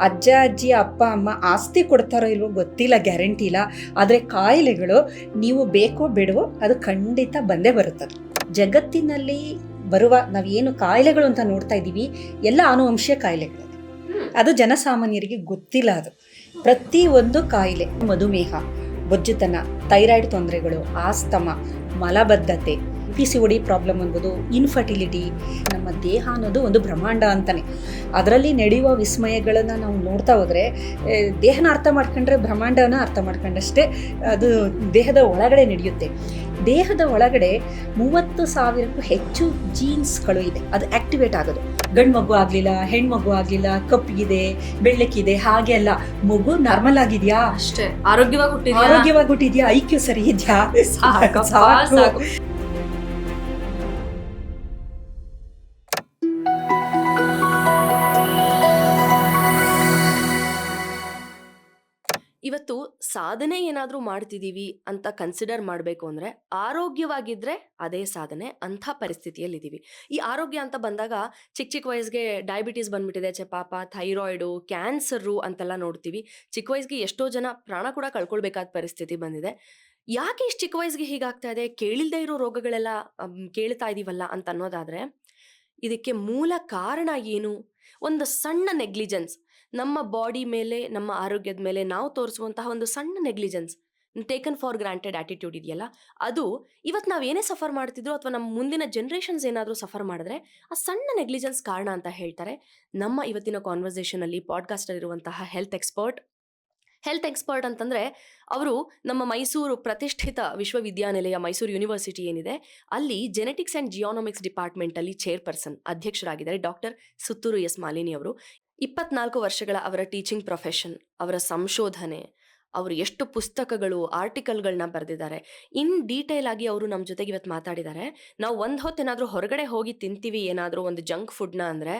ಅಜ್ಜ, ಅಜ್ಜಿ, ಅಪ್ಪ, ಅಮ್ಮ ಆಸ್ತಿ ಕೊಡ್ತಾರೋ ಇಲ್ವೋ ಗೊತ್ತಿಲ್ಲ ಗ್ಯಾರಂಟಿ ಇಲ್ಲ. ಆದರೆ ಕಾಯಿಲೆಗಳು ನೀವು ಬೇಕೋ ಬೇಡವೋ ಅದು ಖಂಡಿತ ಬಂದೇ ಬರುತ್ತದೆ ಜಗತ್ತಿನಲ್ಲಿ ಬರುವ ನಾವೇನು ಕಾಯಿಲೆಗಳು ಅಂತ ನೋಡ್ತಾ ಇದ್ದೀವಿ, ಎಲ್ಲ ಆನುವಂಶೀಯ ಕಾಯಿಲೆಗಳು. ಅದು ಜನಸಾಮಾನ್ಯರಿಗೆ ಗೊತ್ತಿಲ್ಲ ಅದು. ಪ್ರತಿ ಒಂದು ಕಾಯಿಲೆ, ಮಧುಮೇಹ, ಬೊಜ್ಜುತನ, ಥೈರಾಯ್ಡ್ ತೊಂದರೆಗಳು, ಆಸ್ತಮ, ಮಲಬದ್ಧತೆ P C O D problem ಅನ್ಬೋದು ಇನ್ಫರ್ಟಿಲಿಟಿ ನಮ್ಮ ದೇಹ ಅನ್ನೋದು ಒಂದು ಬ್ರಹ್ಮಾಂಡ ಅಂತಾನೆ. ಅದರಲ್ಲಿ ನಡೆಯುವ ವಿಸ್ಮಯಗಳನ್ನು ನಾವು ನೋಡ್ತಾ ಹೋದರೆ ದೇಹನ ಅರ್ಥ ಮಾಡ್ಕೊಂಡ್ರೆ ಬ್ರಹ್ಮಾಂಡನ ಅರ್ಥ ಮಾಡ್ಕೊಂಡಷ್ಟೇ ಅದು ದೇಹದ ಒಳಗಡೆ ನಡೆಯುತ್ತೆ. ದೇಹದ ಒಳಗಡೆ ಮೂವತ್ತು ಸಾವಿರಕ್ಕೂ ಹೆಚ್ಚು ಜೀನ್ಸ್ಗಳು ಇದೆ. ಅದು ಆಕ್ಟಿವೇಟ್ ಆಗೋದು. ಗಂಡು ಮಗು ಆಗಲಿಲ್ಲ ಹೆಣ್ಮಗು ಆಗಲಿಲ್ಲ ಕಪ್ಪಿಗಿದೆ ಬೆಳ್ಳಕ್ಕಿದೆ ಹಾಗೆ ಅಲ್ಲ. ಮಗು ನಾರ್ಮಲ್ ಆಗಿದೆಯಾ? ಅಷ್ಟೇ. ಆರೋಗ್ಯವಾಗಿ ಹುಟ್ಟಿದ್ಯಾ? ಆರೋಗ್ಯವಾಗಿ ಹುಟ್ಟಿದ್ಯಾ? ಐಕ್ಯೂ ಸರಿ ಇದೆಯಾ? ಸಾಕು. ಸಾಧನೆ ಏನಾದರೂ ಮಾಡ್ತಿದ್ದೀವಿ ಅಂತ ಕನ್ಸಿಡರ್ ಮಾಡಬೇಕು ಅಂದರೆ ಆರೋಗ್ಯವಾಗಿದ್ದರೆ ಅದೇ ಸಾಧನೆ ಅಂಥ ಪರಿಸ್ಥಿತಿಯಲ್ಲಿದ್ದೀವಿ. ಈ ಆರೋಗ್ಯ ಅಂತ ಬಂದಾಗ ಚಿಕ್ಕ ಚಿಕ್ಕ ವಯಸ್ಸಿಗೆ ಡಯಾಬಿಟೀಸ್ ಬಂದ್ಬಿಟ್ಟಿದೆ ಚೆ ಪಾಪ ಥೈರಾಯ್ಡು ಕ್ಯಾನ್ಸರು ಅಂತೆಲ್ಲ ನೋಡ್ತೀವಿ. ಚಿಕ್ಕ ವಯಸ್ಸಿಗೆ ಎಷ್ಟೋ ಜನ ಪ್ರಾಣ ಕೂಡ ಕಳ್ಕೊಳ್ಬೇಕಾದ ಪರಿಸ್ಥಿತಿ ಬಂದಿದೆ. ಯಾಕೆ ಇಷ್ಟು ಚಿಕ್ಕ ವಯಸ್ಸಿಗೆ ಹೀಗಾಗ್ತಾ ಇದೆ? ಕೇಳಿಲ್ದೇ ಇರೋ ರೋಗಗಳೆಲ್ಲ ಕೇಳ್ತಾ ಇದ್ದೀವಲ್ಲ ಅಂತ ಅನ್ನೋದಾದರೆ ಇದಕ್ಕೆ ಮೂಲ ಕಾರಣ ಏನು? ಒಂದು ಸಣ್ಣ ನೆಗ್ಲಿಜೆನ್ಸ್. ನಮ್ಮ ಬಾಡಿ ಮೇಲೆ, ನಮ್ಮ ಆರೋಗ್ಯದ ಮೇಲೆ ನಾವು ತೋರಿಸುವಂತಹ ಒಂದು ಸಣ್ಣ negligence. Taken for granted attitude ಇದೆಯಲ್ಲ? ಅದು ಇವತ್ತು ನಾವು ಏನೇ ಸಫರ್ ಮಾಡ್ತಿದ್ರು ಅಥವಾ ನಮ್ಮ ಮುಂದಿನ ಜನ್ರೇಷನ್ಸ್ ಏನಾದರೂ ಸಫರ್ ಮಾಡಿದ್ರೆ ಆ ಸಣ್ಣ ನೆಗ್ಲಿಜೆನ್ಸ್ ಕಾರಣ ಅಂತ ಹೇಳ್ತಾರೆ. ನಮ್ಮ ಇವತ್ತಿನ ಕಾನ್ವರ್ಸೇಷನಲ್ಲಿ ಪಾಡ್ಕಾಸ್ಟಲ್ಲಿರುವಂತಹ ಹೆಲ್ತ್ ಎಕ್ಸ್ಪರ್ಟ್ ಹೆಲ್ತ್ ಎಕ್ಸ್ಪರ್ಟ್ ಅಂತಂದರೆ, ಅವರು ನಮ್ಮ ಮೈಸೂರು ಪ್ರತಿಷ್ಠಿತ ವಿಶ್ವವಿದ್ಯಾನಿಲಯ, ಮೈಸೂರು ಯೂನಿವರ್ಸಿಟಿ ಏನಿದೆ, ಅಲ್ಲಿ ಜೆನೆಟಿಕ್ಸ್ ಆ್ಯಂಡ್ ಜಿಯೋನಾಮಿಕ್ಸ್ ಡಿಪಾರ್ಟ್ಮೆಂಟಲ್ಲಿ ಚೇರ್ಪರ್ಸನ್ ಅಧ್ಯಕ್ಷರಾಗಿದ್ದಾರೆ ಡಾಕ್ಟರ್ ಸುತ್ತೂರು ಎಸ್ ಮಾಲಿನಿ ಅವರು. ಇಪ್ಪತ್ನಾಲ್ಕು ವರ್ಷಗಳ ಅವರ ಟೀಚಿಂಗ್ ಪ್ರೊಫೆಷನ್ ಅವರ ಸಂಶೋಧನೆ, ಅವರು ಎಷ್ಟು ಪುಸ್ತಕಗಳು ಆರ್ಟಿಕಲ್ಗಳನ್ನ ಬರೆದಿದ್ದಾರೆ. ಇನ್ ಡೀಟೇಲ್ ಆಗಿ ಅವರು ನಮ್ಮ ಜೊತೆಗೆ ಇವತ್ತು ಮಾತಾಡಿದ್ದಾರೆ. ನಾವು ಒಂದು ಹೊತ್ತು ಏನಾದರೂ ಹೊರಗಡೆ ಹೋಗಿ ತಿಂತೀವಿ ಏನಾದರೂ ಒಂದು ಜಂಕ್ ಫುಡ್ನ ಅಂದರೆ,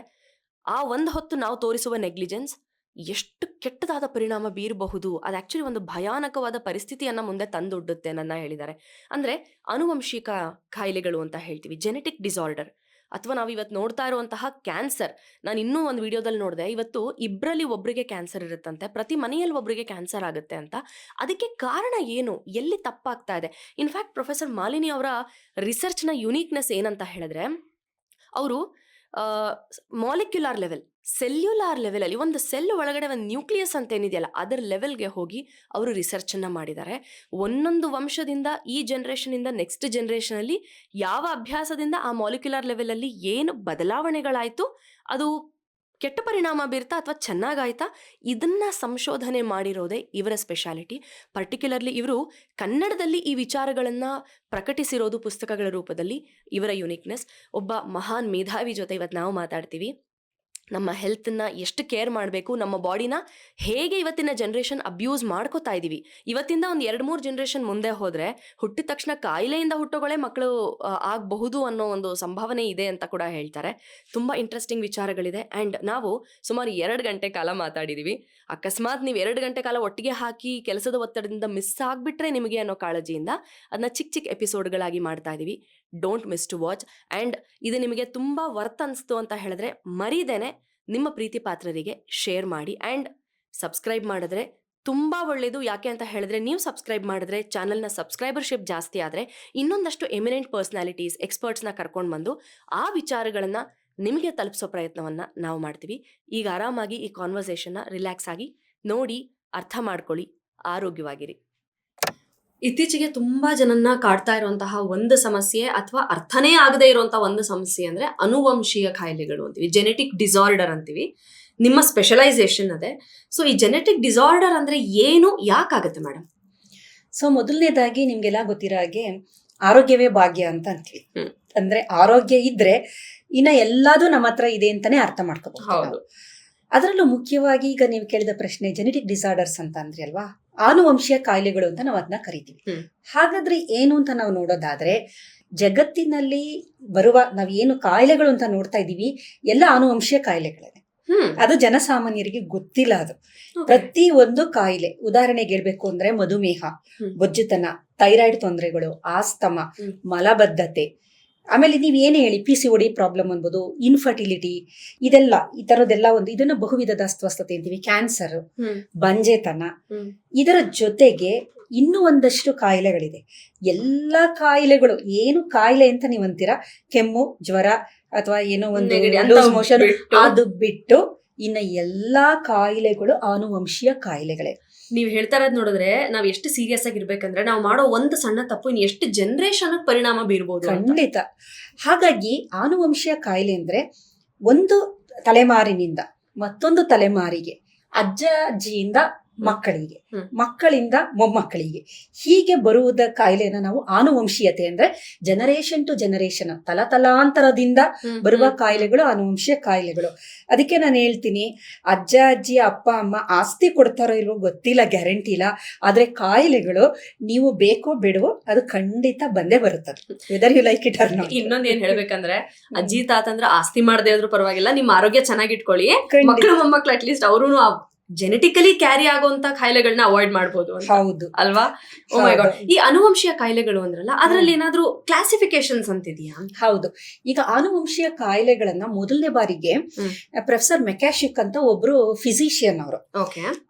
ಆ ಒಂದು ಹೊತ್ತು ನಾವು ತೋರಿಸುವ ನೆಗ್ಲಿಜೆನ್ಸ್ ಎಷ್ಟು ಕೆಟ್ಟದಾದ ಪರಿಣಾಮ ಬೀರಬಹುದು, ಅದು ಆ್ಯಕ್ಚುಲಿ ಒಂದು ಭಯಾನಕವಾದ ಪರಿಸ್ಥಿತಿಯನ್ನು ಮುಂದೆ ತಂದೊಡ್ಡುತ್ತೆ ನನ್ನ ಹೇಳಿದ್ದಾರೆ. ಅಂದರೆ ಆನುವಂಶಿಕ ಕಾಯಿಲೆಗಳು ಅಂತ ಹೇಳ್ತೀವಿ ಜೆನೆಟಿಕ್ ಡಿಸಾರ್ಡರ್ ಅಥವಾ ನಾವು ಇವತ್ತು ನೋಡ್ತಾ ಇರುವಂತಹ ಕ್ಯಾನ್ಸರ್ ನಾನು ಇನ್ನೂ ಒಂದು ವಿಡಿಯೋದಲ್ಲಿ ನೋಡಿದೆ, ಇವತ್ತು ಇಬ್ಬರಲ್ಲಿ ಒಬ್ಬರಿಗೆ ಕ್ಯಾನ್ಸರ್ ಇರುತ್ತಂತೆ, ಪ್ರತಿ ಮನೆಯಲ್ಲಿ ಒಬ್ಬರಿಗೆ ಕ್ಯಾನ್ಸರ್ ಆಗುತ್ತೆ ಅಂತ. ಅದಕ್ಕೆ ಕಾರಣ ಏನು? ಎಲ್ಲಿ ತಪ್ಪಾಗ್ತಾ ಇದೆ? ಇನ್ಫ್ಯಾಕ್ಟ್ ಪ್ರೊಫೆಸರ್ ಮಾಲಿನಿ ಅವರ ರಿಸರ್ಚ್ನ ಯುನೀಕ್ನೆಸ್ ಏನಂತ ಹೇಳಿದ್ರೆ, ಅವರು ಮಾಲಿಕ್ಯುಲಾರ್ ಲೆವೆಲ್ ಸೆಲ್ಯುಲಾರ್ ಲೆವೆಲಲ್ಲಿ ಒಂದು ಸೆಲ್ ಒಳಗಡೆ ಒಂದು ನ್ಯೂಕ್ಲಿಯಸ್ ಅಂತ ಏನಿದೆಯಲ್ಲ, ಅದರ ಲೆವೆಲ್ಗೆ ಹೋಗಿ ಅವರು ರಿಸರ್ಚ್ ಅನ್ನ ಮಾಡಿದ್ದಾರೆ ಒಂದೊಂದು ವಂಶದಿಂದ ಈ ಜನರೇಷನ್ ಇಂದ ನೆಕ್ಸ್ಟ್ ಜನರೇಷನ್ ಅಲ್ಲಿ ಯಾವ ಅಭ್ಯಾಸದಿಂದ ಆ ಮಾಲಿಕ್ಯುಲರ್ ಲೆವೆಲಲ್ಲಿ ಏನು ಬದಲಾವಣೆಗಳಾಯಿತು, ಅದು ಕೆಟ್ಟ ಪರಿಣಾಮ ಬೀರ್ತಾ ಅಥವಾ ಚೆನ್ನಾಗಾಯ್ತಾ, ಇದನ್ನ ಸಂಶೋಧನೆ ಮಾಡಿರೋದೇ ಇವರ ಸ್ಪೆಷಾಲಿಟಿ ಪರ್ಟಿಕ್ಯುಲರ್ಲಿ ಇವರು ಕನ್ನಡದಲ್ಲಿ ಈ ವಿಚಾರಗಳನ್ನು ಪ್ರಕಟಿಸಿರೋದು ಪುಸ್ತಕಗಳ ರೂಪದಲ್ಲಿ ಇವರ ಯುನಿಕ್ನೆಸ್ ಒಬ್ಬ ಮಹಾನ್ ಮೇಧಾವಿ ಜೊತೆ ಇವತ್ತು ನಾವು ಮಾತಾಡ್ತೀವಿ. ನಮ್ಮ ಹೆಲ್ತನ್ನ ಎಷ್ಟು ಕೇರ್ ಮಾಡಬೇಕು, ನಮ್ಮ ಬಾಡಿನ ಹೇಗೆ ಇವತ್ತಿನ ಜನ್ರೇಷನ್ ಅಬ್ಯೂಸ್ ಮಾಡ್ಕೋತಾ ಇದ್ದೀವಿ ಇವತ್ತಿಂದ ಒಂದು ಎರಡು ಮೂರು ಜನ್ರೇಷನ್ ಮುಂದೆ ಹೋದರೆ ಹುಟ್ಟಿದ ತಕ್ಷಣ ಕಾಯಿಲೆಯಿಂದ ಹುಟ್ಟೋಗಳೇ ಮಕ್ಕಳು ಆಗಬಹುದು ಅನ್ನೋ ಒಂದು ಸಂಭಾವನೆ ಇದೆ ಅಂತ ಕೂಡ ಹೇಳ್ತಾರೆ. ತುಂಬ ಇಂಟ್ರೆಸ್ಟಿಂಗ್ ವಿಚಾರಗಳಿದೆ. ಆ್ಯಂಡ್ ನಾವು ಸುಮಾರು ಎರಡು ಗಂಟೆ ಕಾಲ ಮಾತಾಡಿದ್ದೀವಿ ಅಕಸ್ಮಾತ್ ನೀವು ಎರಡು ಗಂಟೆ ಕಾಲ ಒಟ್ಟಿಗೆ ಹಾಕಿ ಕೆಲಸದ ಒತ್ತಡದಿಂದ ಮಿಸ್ ಆಗಿಬಿಟ್ರೆ ನಿಮಗೆ ಅನ್ನೋ ಕಾಳಜಿಯಿಂದ ಅದನ್ನ ಚಿಕ್ಕ ಚಿಕ್ಕ ಎಪಿಸೋಡ್ಗಳಾಗಿ ಮಾಡ್ತಾ ಇದ್ದೀವಿ don't miss to watch and ಇದು ನಿಮಗೆ ತುಂಬ ವರ್ತ್ ಅನಿಸ್ತು ಅಂತ ಹೇಳಿದ್ರೆ, ಮರೀದೇನೆ ನಿಮ್ಮ ಪ್ರೀತಿ ಪಾತ್ರರಿಗೆ ಶೇರ್ ಮಾಡಿ. ಆ್ಯಂಡ್ ಸಬ್ಸ್ಕ್ರೈಬ್ ಮಾಡಿದ್ರೆ ತುಂಬ ಒಳ್ಳೆಯದು ಯಾಕೆ ಅಂತ ಹೇಳಿದ್ರೆ, ನೀವು ಸಬ್ಸ್ಕ್ರೈಬ್ ಮಾಡಿದ್ರೆ ಚಾನಲ್ನ ಸಬ್ಸ್ಕ್ರೈಬರ್ಶಿಪ್ ಜಾಸ್ತಿ ಆದರೆ ಇನ್ನೊಂದಷ್ಟು ಎಮಿನೆಂಟ್ ಪರ್ಸ್ನಾಲಿಟೀಸ್ ಎಕ್ಸ್ಪರ್ಟ್ಸ್ನ ಕರ್ಕೊಂಡು ಬಂದು ಆ ವಿಚಾರಗಳನ್ನು ನಿಮಗೆ ತಲುಪಿಸೋ ಪ್ರಯತ್ನವನ್ನು ನಾವು ಮಾಡ್ತೀವಿ. ಈಗ ಆರಾಮಾಗಿ ಈ ಕಾನ್ವರ್ಸೇಷನ್ನ ರಿಲ್ಯಾಕ್ಸ್ ಆಗಿ ನೋಡಿ, ಅರ್ಥ ಮಾಡ್ಕೊಳ್ಳಿ, ಆರೋಗ್ಯವಾಗಿರಿ. ಇತ್ತೀಚೆಗೆ ತುಂಬಾ ಜನನ್ನ ಕಾಡ್ತಾ ಇರುವಂತಹ ಒಂದು ಸಮಸ್ಯೆ ಅಥವಾ ಅರ್ಥನೇ ಆಗದೆ ಇರುವಂತಹ ಒಂದು ಸಮಸ್ಯೆ ಅಂದ್ರೆ ಅನುವಂಶೀಯ ಕಾಯಿಲೆಗಳು ಅಂತೀವಿ. ಜೆನೆಟಿಕ್ ಡಿಸಾರ್ಡರ್ ಅಂತೀವಿ. ನಿಮ್ಮ ಸ್ಪೆಷಲೈಸೇಷನ್ ಅದೇ. ಸೊ ಈ ಜೆನೆಟಿಕ್ ಡಿಸಾರ್ಡರ್ ಅಂದ್ರೆ ಏನು ಯಾಕಾಗತ್ತೆ ಮೇಡಮ್ ಸೊ ಮೊದಲನೇದಾಗಿ ನಿಮ್ಗೆಲ್ಲ ಗೊತ್ತಿರೋ ಹಾಗೆ ಆರೋಗ್ಯವೇ ಭಾಗ್ಯ ಅಂತ ಅಂತೀವಿ. ಅಂದ್ರೆ ಆರೋಗ್ಯ ಇದ್ರೆ ಇನ್ನ ಎಲ್ಲದೂ ನಮ್ಮ ಹತ್ರ ಇದೆ ಅಂತಾನೆ ಅರ್ಥ ಮಾಡ್ಕೋಬಹುದು. ಹೌದು. ಅದರಲ್ಲೂ ಮುಖ್ಯವಾಗಿ ಈಗ ನೀವು ಕೇಳಿದ ಪ್ರಶ್ನೆ ಜೆನೆಟಿಕ್ ಡಿಸಾರ್ಡರ್ಸ್ ಅಂತ ಅಂದ್ರಿ ಅಲ್ವಾ? ಆನುವಂಶೀಯ ಕಾಯಿಲೆಗಳು ಅಂತ ನಾವು ಅದನ್ನ ಕರಿತೀವಿ. ಹಾಗಾದ್ರೆ ಏನು ಅಂತ ನಾವು ನೋಡೋದಾದ್ರೆ ಜಗತ್ತಿನಲ್ಲಿ ಬರುವ ನಾವು ಏನು ಕಾಯಿಲೆಗಳು ಅಂತ ನೋಡ್ತಾ ಇದೀವಿ ಎಲ್ಲ ಆನುವಂಶೀಯ ಕಾಯಿಲೆಗಳೇ. ಅದು ಜನಸಾಮಾನ್ಯರಿಗೆ ಗೊತ್ತಿಲ್ಲ ಅದು. ಪ್ರತಿ ಒಂದು ಕಾಯಿಲೆ ಉದಾಹರಣೆಗೆ ಹೇಳ್ಬೇಕು ಅಂದ್ರೆ ಮಧುಮೇಹ ಬೊಜ್ಜುತನ ಥೈರಾಯ್ಡ್ ತೊಂದರೆಗಳು ಆಸ್ತಮ ಮಲಬದ್ಧತೆ ಆಮೇಲೆ ನೀವು ಏನೇ ಹೇಳಿ P C O D problem ಅನ್ಬೋದು ಇನ್ಫರ್ಟಿಲಿಟಿ ಇದೆಲ್ಲ ಈ ತರದೆಲ್ಲ ಒಂದು ಇದನ್ನ ಬಹುವಿಧದ ಅಸ್ವಸ್ಥತೆ ಅಂತೀವಿ. ಕ್ಯಾನ್ಸರ್. ಬಂಜೆತನ. ಇದರ ಜೊತೆಗೆ ಇನ್ನೂ ಒಂದಷ್ಟು ಕಾಯಿಲೆಗಳಿದೆ. ಎಲ್ಲ ಕಾಯಿಲೆಗಳು ಏನು ಕಾಯಿಲೆ ಅಂತ ನೀವು ಅಂತೀರಾ? ಕೆಮ್ಮು ಜ್ವರ ಅಥವಾ ಏನೋ ಒಂದು ಮೋಷನ್ ಅದು ಬಿಟ್ಟು ಇನ್ನ ಎಲ್ಲಾ ಕಾಯಿಲೆಗಳು ಆನುವಂಶೀಯ ಕಾಯಿಲೆಗಳೇ. ನೀವ್ ಹೇಳ್ತಾ ಇರೋದು ನೋಡಿದ್ರೆ ನಾವು ಎಷ್ಟು ಸೀರಿಯಸ್ ಆಗಿರ್ಬೇಕಂದ್ರೆ ನಾವು ಮಾಡೋ ಒಂದು ಸಣ್ಣ ತಪ್ಪು ಇನ್ ಎಷ್ಟು ಜನರೇಷನ್ ಪರಿಣಾಮ ಬೀರ್ಬೋದು. ಖಂಡಿತ ಹಾಗಾಗಿ ಆನುವಂಶೀಯ ಕಾಯಿಲೆ ಅಂದ್ರೆ ಒಂದು ತಲೆಮಾರಿನಿಂದ ಮತ್ತೊಂದು ತಲೆಮಾರಿಗೆ, ಅಜ್ಜ ಅಜ್ಜಿಯಿಂದ ಮಕ್ಕಳಿಗೆ. ಮಕ್ಕಳಿಂದ ಮೊಮ್ಮಕ್ಕಳಿಗೆ. ಹೀಗೆ ಬರುವುದ ಕಾಯಿಲೆನ ನಾವು ಆನುವಂಶೀಯತೆ ಅಂದ್ರೆ ಜನರೇಷನ್ ಟು ಜನರೇಷನ್ ತಲತಲಾಂತರದಿಂದ ಬರುವ. ಕಾಯಿಲೆಗಳು ಆನುವಂಶೀಯ ಕಾಯಿಲೆಗಳು. ಅದಕ್ಕೆ ನಾನು ಹೇಳ್ತೀನಿ ಅಜ್ಜ ಅಜ್ಜಿ ಅಪ್ಪ ಅಮ್ಮ ಆಸ್ತಿ ಕೊಡ್ತಾರೋ ಇಲ್ವೋ ಗೊತ್ತಿಲ್ಲ ಗ್ಯಾರಂಟಿ ಇಲ್ಲ. ಆದ್ರೆ ಕಾಯಿಲೆಗಳು ನೀವು ಬೇಕೋ ಬೇಡವೋ ಅದು ಖಂಡಿತ ಬಂದೇ ಬರುತ್ತದೆ. ವೆದರ್ ಯು ಲೈಕ್ ಇಟ್ ಇನ್ನೊಂದ್ ಏನ್ ಹೇಳ್ಬೇಕಂದ್ರೆ ಅಜ್ಜಿ ತಾತಂದ್ರ ಆಸ್ತಿ ಮಾಡದೇ ಆದ್ರೂ ಪರವಾಗಿಲ್ಲ ನಿಮ್ ಆರೋಗ್ಯ ಚೆನ್ನಾಗಿ ಇಟ್ಕೊಳ್ಳಿ ಮಕ್ಕಳು ಮೊಮ್ಮಕ್ಳು ಅಟ್ಲೀಸ್ಟ್ ಅವರು ಜೆನೆಟಿಕಲಿ ಕ್ಯಾರಿ ಆಗುವಂತ ಕಾಯಿಲೆಗಳನ್ನ ಅವಾಯ್ಡ್ ಮಾಡಬಹುದು ಹೌದು. ಅಲ್ವಾ? ಗಾಡ್ ಈ ಅನುವಂಶೀಯ ಕಾಯಿಲೆಗಳು ಅಂದ್ರಲ್ಲ ಅದರಲ್ಲಿ ಏನಾದ್ರೂ ಕ್ಲಾಸಿಫಿಕೇಶನ್ಸ್ ಅಂತಿದ್ಯಾ? ಹೌದು. ಈಗ ಆನುವಂಶೀಯ ಕಾಯಿಲೆಗಳನ್ನ ಮೊದಲನೇ ಬಾರಿಗೆ ಪ್ರೊಫೆಸರ್ ಮೆಕ್ಯಾಶಿಕ್ ಅಂತ ಒಬ್ರು ಫಿಸಿಷಿಯನ್ ಅವರು.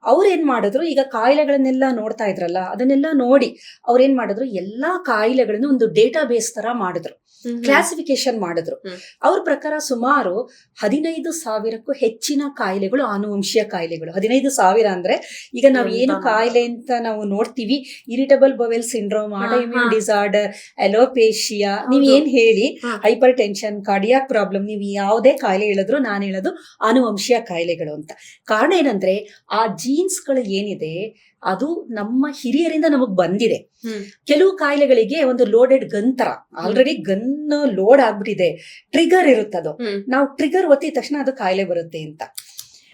ಅವ್ರು ಏನ್ ಮಾಡಿದ್ರು ಈಗ ಕಾಯಿಲೆಗಳನ್ನೆಲ್ಲ ನೋಡ್ತಾ ಇದ್ರಲ್ಲ ಅದನ್ನೆಲ್ಲ ನೋಡಿ ಅವ್ರು ಏನ್ ಮಾಡಿದ್ರು ಎಲ್ಲಾ ಕಾಯಿಲೆಗಳನ್ನು ಒಂದು ಡೇಟಾ ಬೇಸ್ ತರ ಮಾಡಿದ್ರು. ಕ್ಲಾಸಿಫಿಕೇಶನ್ ಮಾಡಿದ್ರು. ಅವ್ರ ಪ್ರಕಾರ ಸುಮಾರು ಹದಿನೈದು ಸಾವಿರಕ್ಕೂ ಹೆಚ್ಚಿನ ಕಾಯಿಲೆಗಳು ಆನುವಂಶೀಯ ಕಾಯಿಲೆಗಳು ಹದಿನೈದು ಸಾವಿರ ಅಂದ್ರೆ ಈಗ ನಾವು ಏನು ಕಾಯಿಲೆ ಅಂತ ನಾವು ನೋಡ್ತೀವಿ. Irritable bowel syndrome autoimmune. Disorder alopecia ನೀವ್ ಏನ್ ಹೇಳಿ. ಹೈಪರ್ ಟೆನ್ಷನ್ ಕಾರ್ಡಿಯಾಕ್ ಪ್ರಾಬ್ಲಮ್ ನೀವು ಯಾವುದೇ ಕಾಯಿಲೆ ಹೇಳಿದ್ರು ನಾನು ಹೇಳೋದು ಆನುವಂಶೀಯ ಕಾಯಿಲೆಗಳು ಅಂತ. ಕಾರಣ ಏನಂದ್ರೆ ಆ ಜೀನ್ಸ್ಗಳು ಏನಿದೆ ಅದು ನಮ್ಮ ಹಿರಿಯರಿಂದ ನಮಗ್ ಬಂದಿದೆ. ಕೆಲವು ಕಾಯಿಲೆಗಳಿಗೆ ಒಂದು ಲೋಡೆಡ್ ಗನ್ ತರ ಆಲ್ರೆಡಿ ಗನ್ ಲೋಡ್ ಆಗ್ಬಿಟ್ಟಿದೆ. ಟ್ರಿಗರ್ ಇರುತ್ತದು. ನಾವು ಟ್ರಿಗರ್ ಒತ್ತಿದ ತಕ್ಷಣ ಅದು ಕಾಯಿಲೆ ಬರುತ್ತೆ ಅಂತ.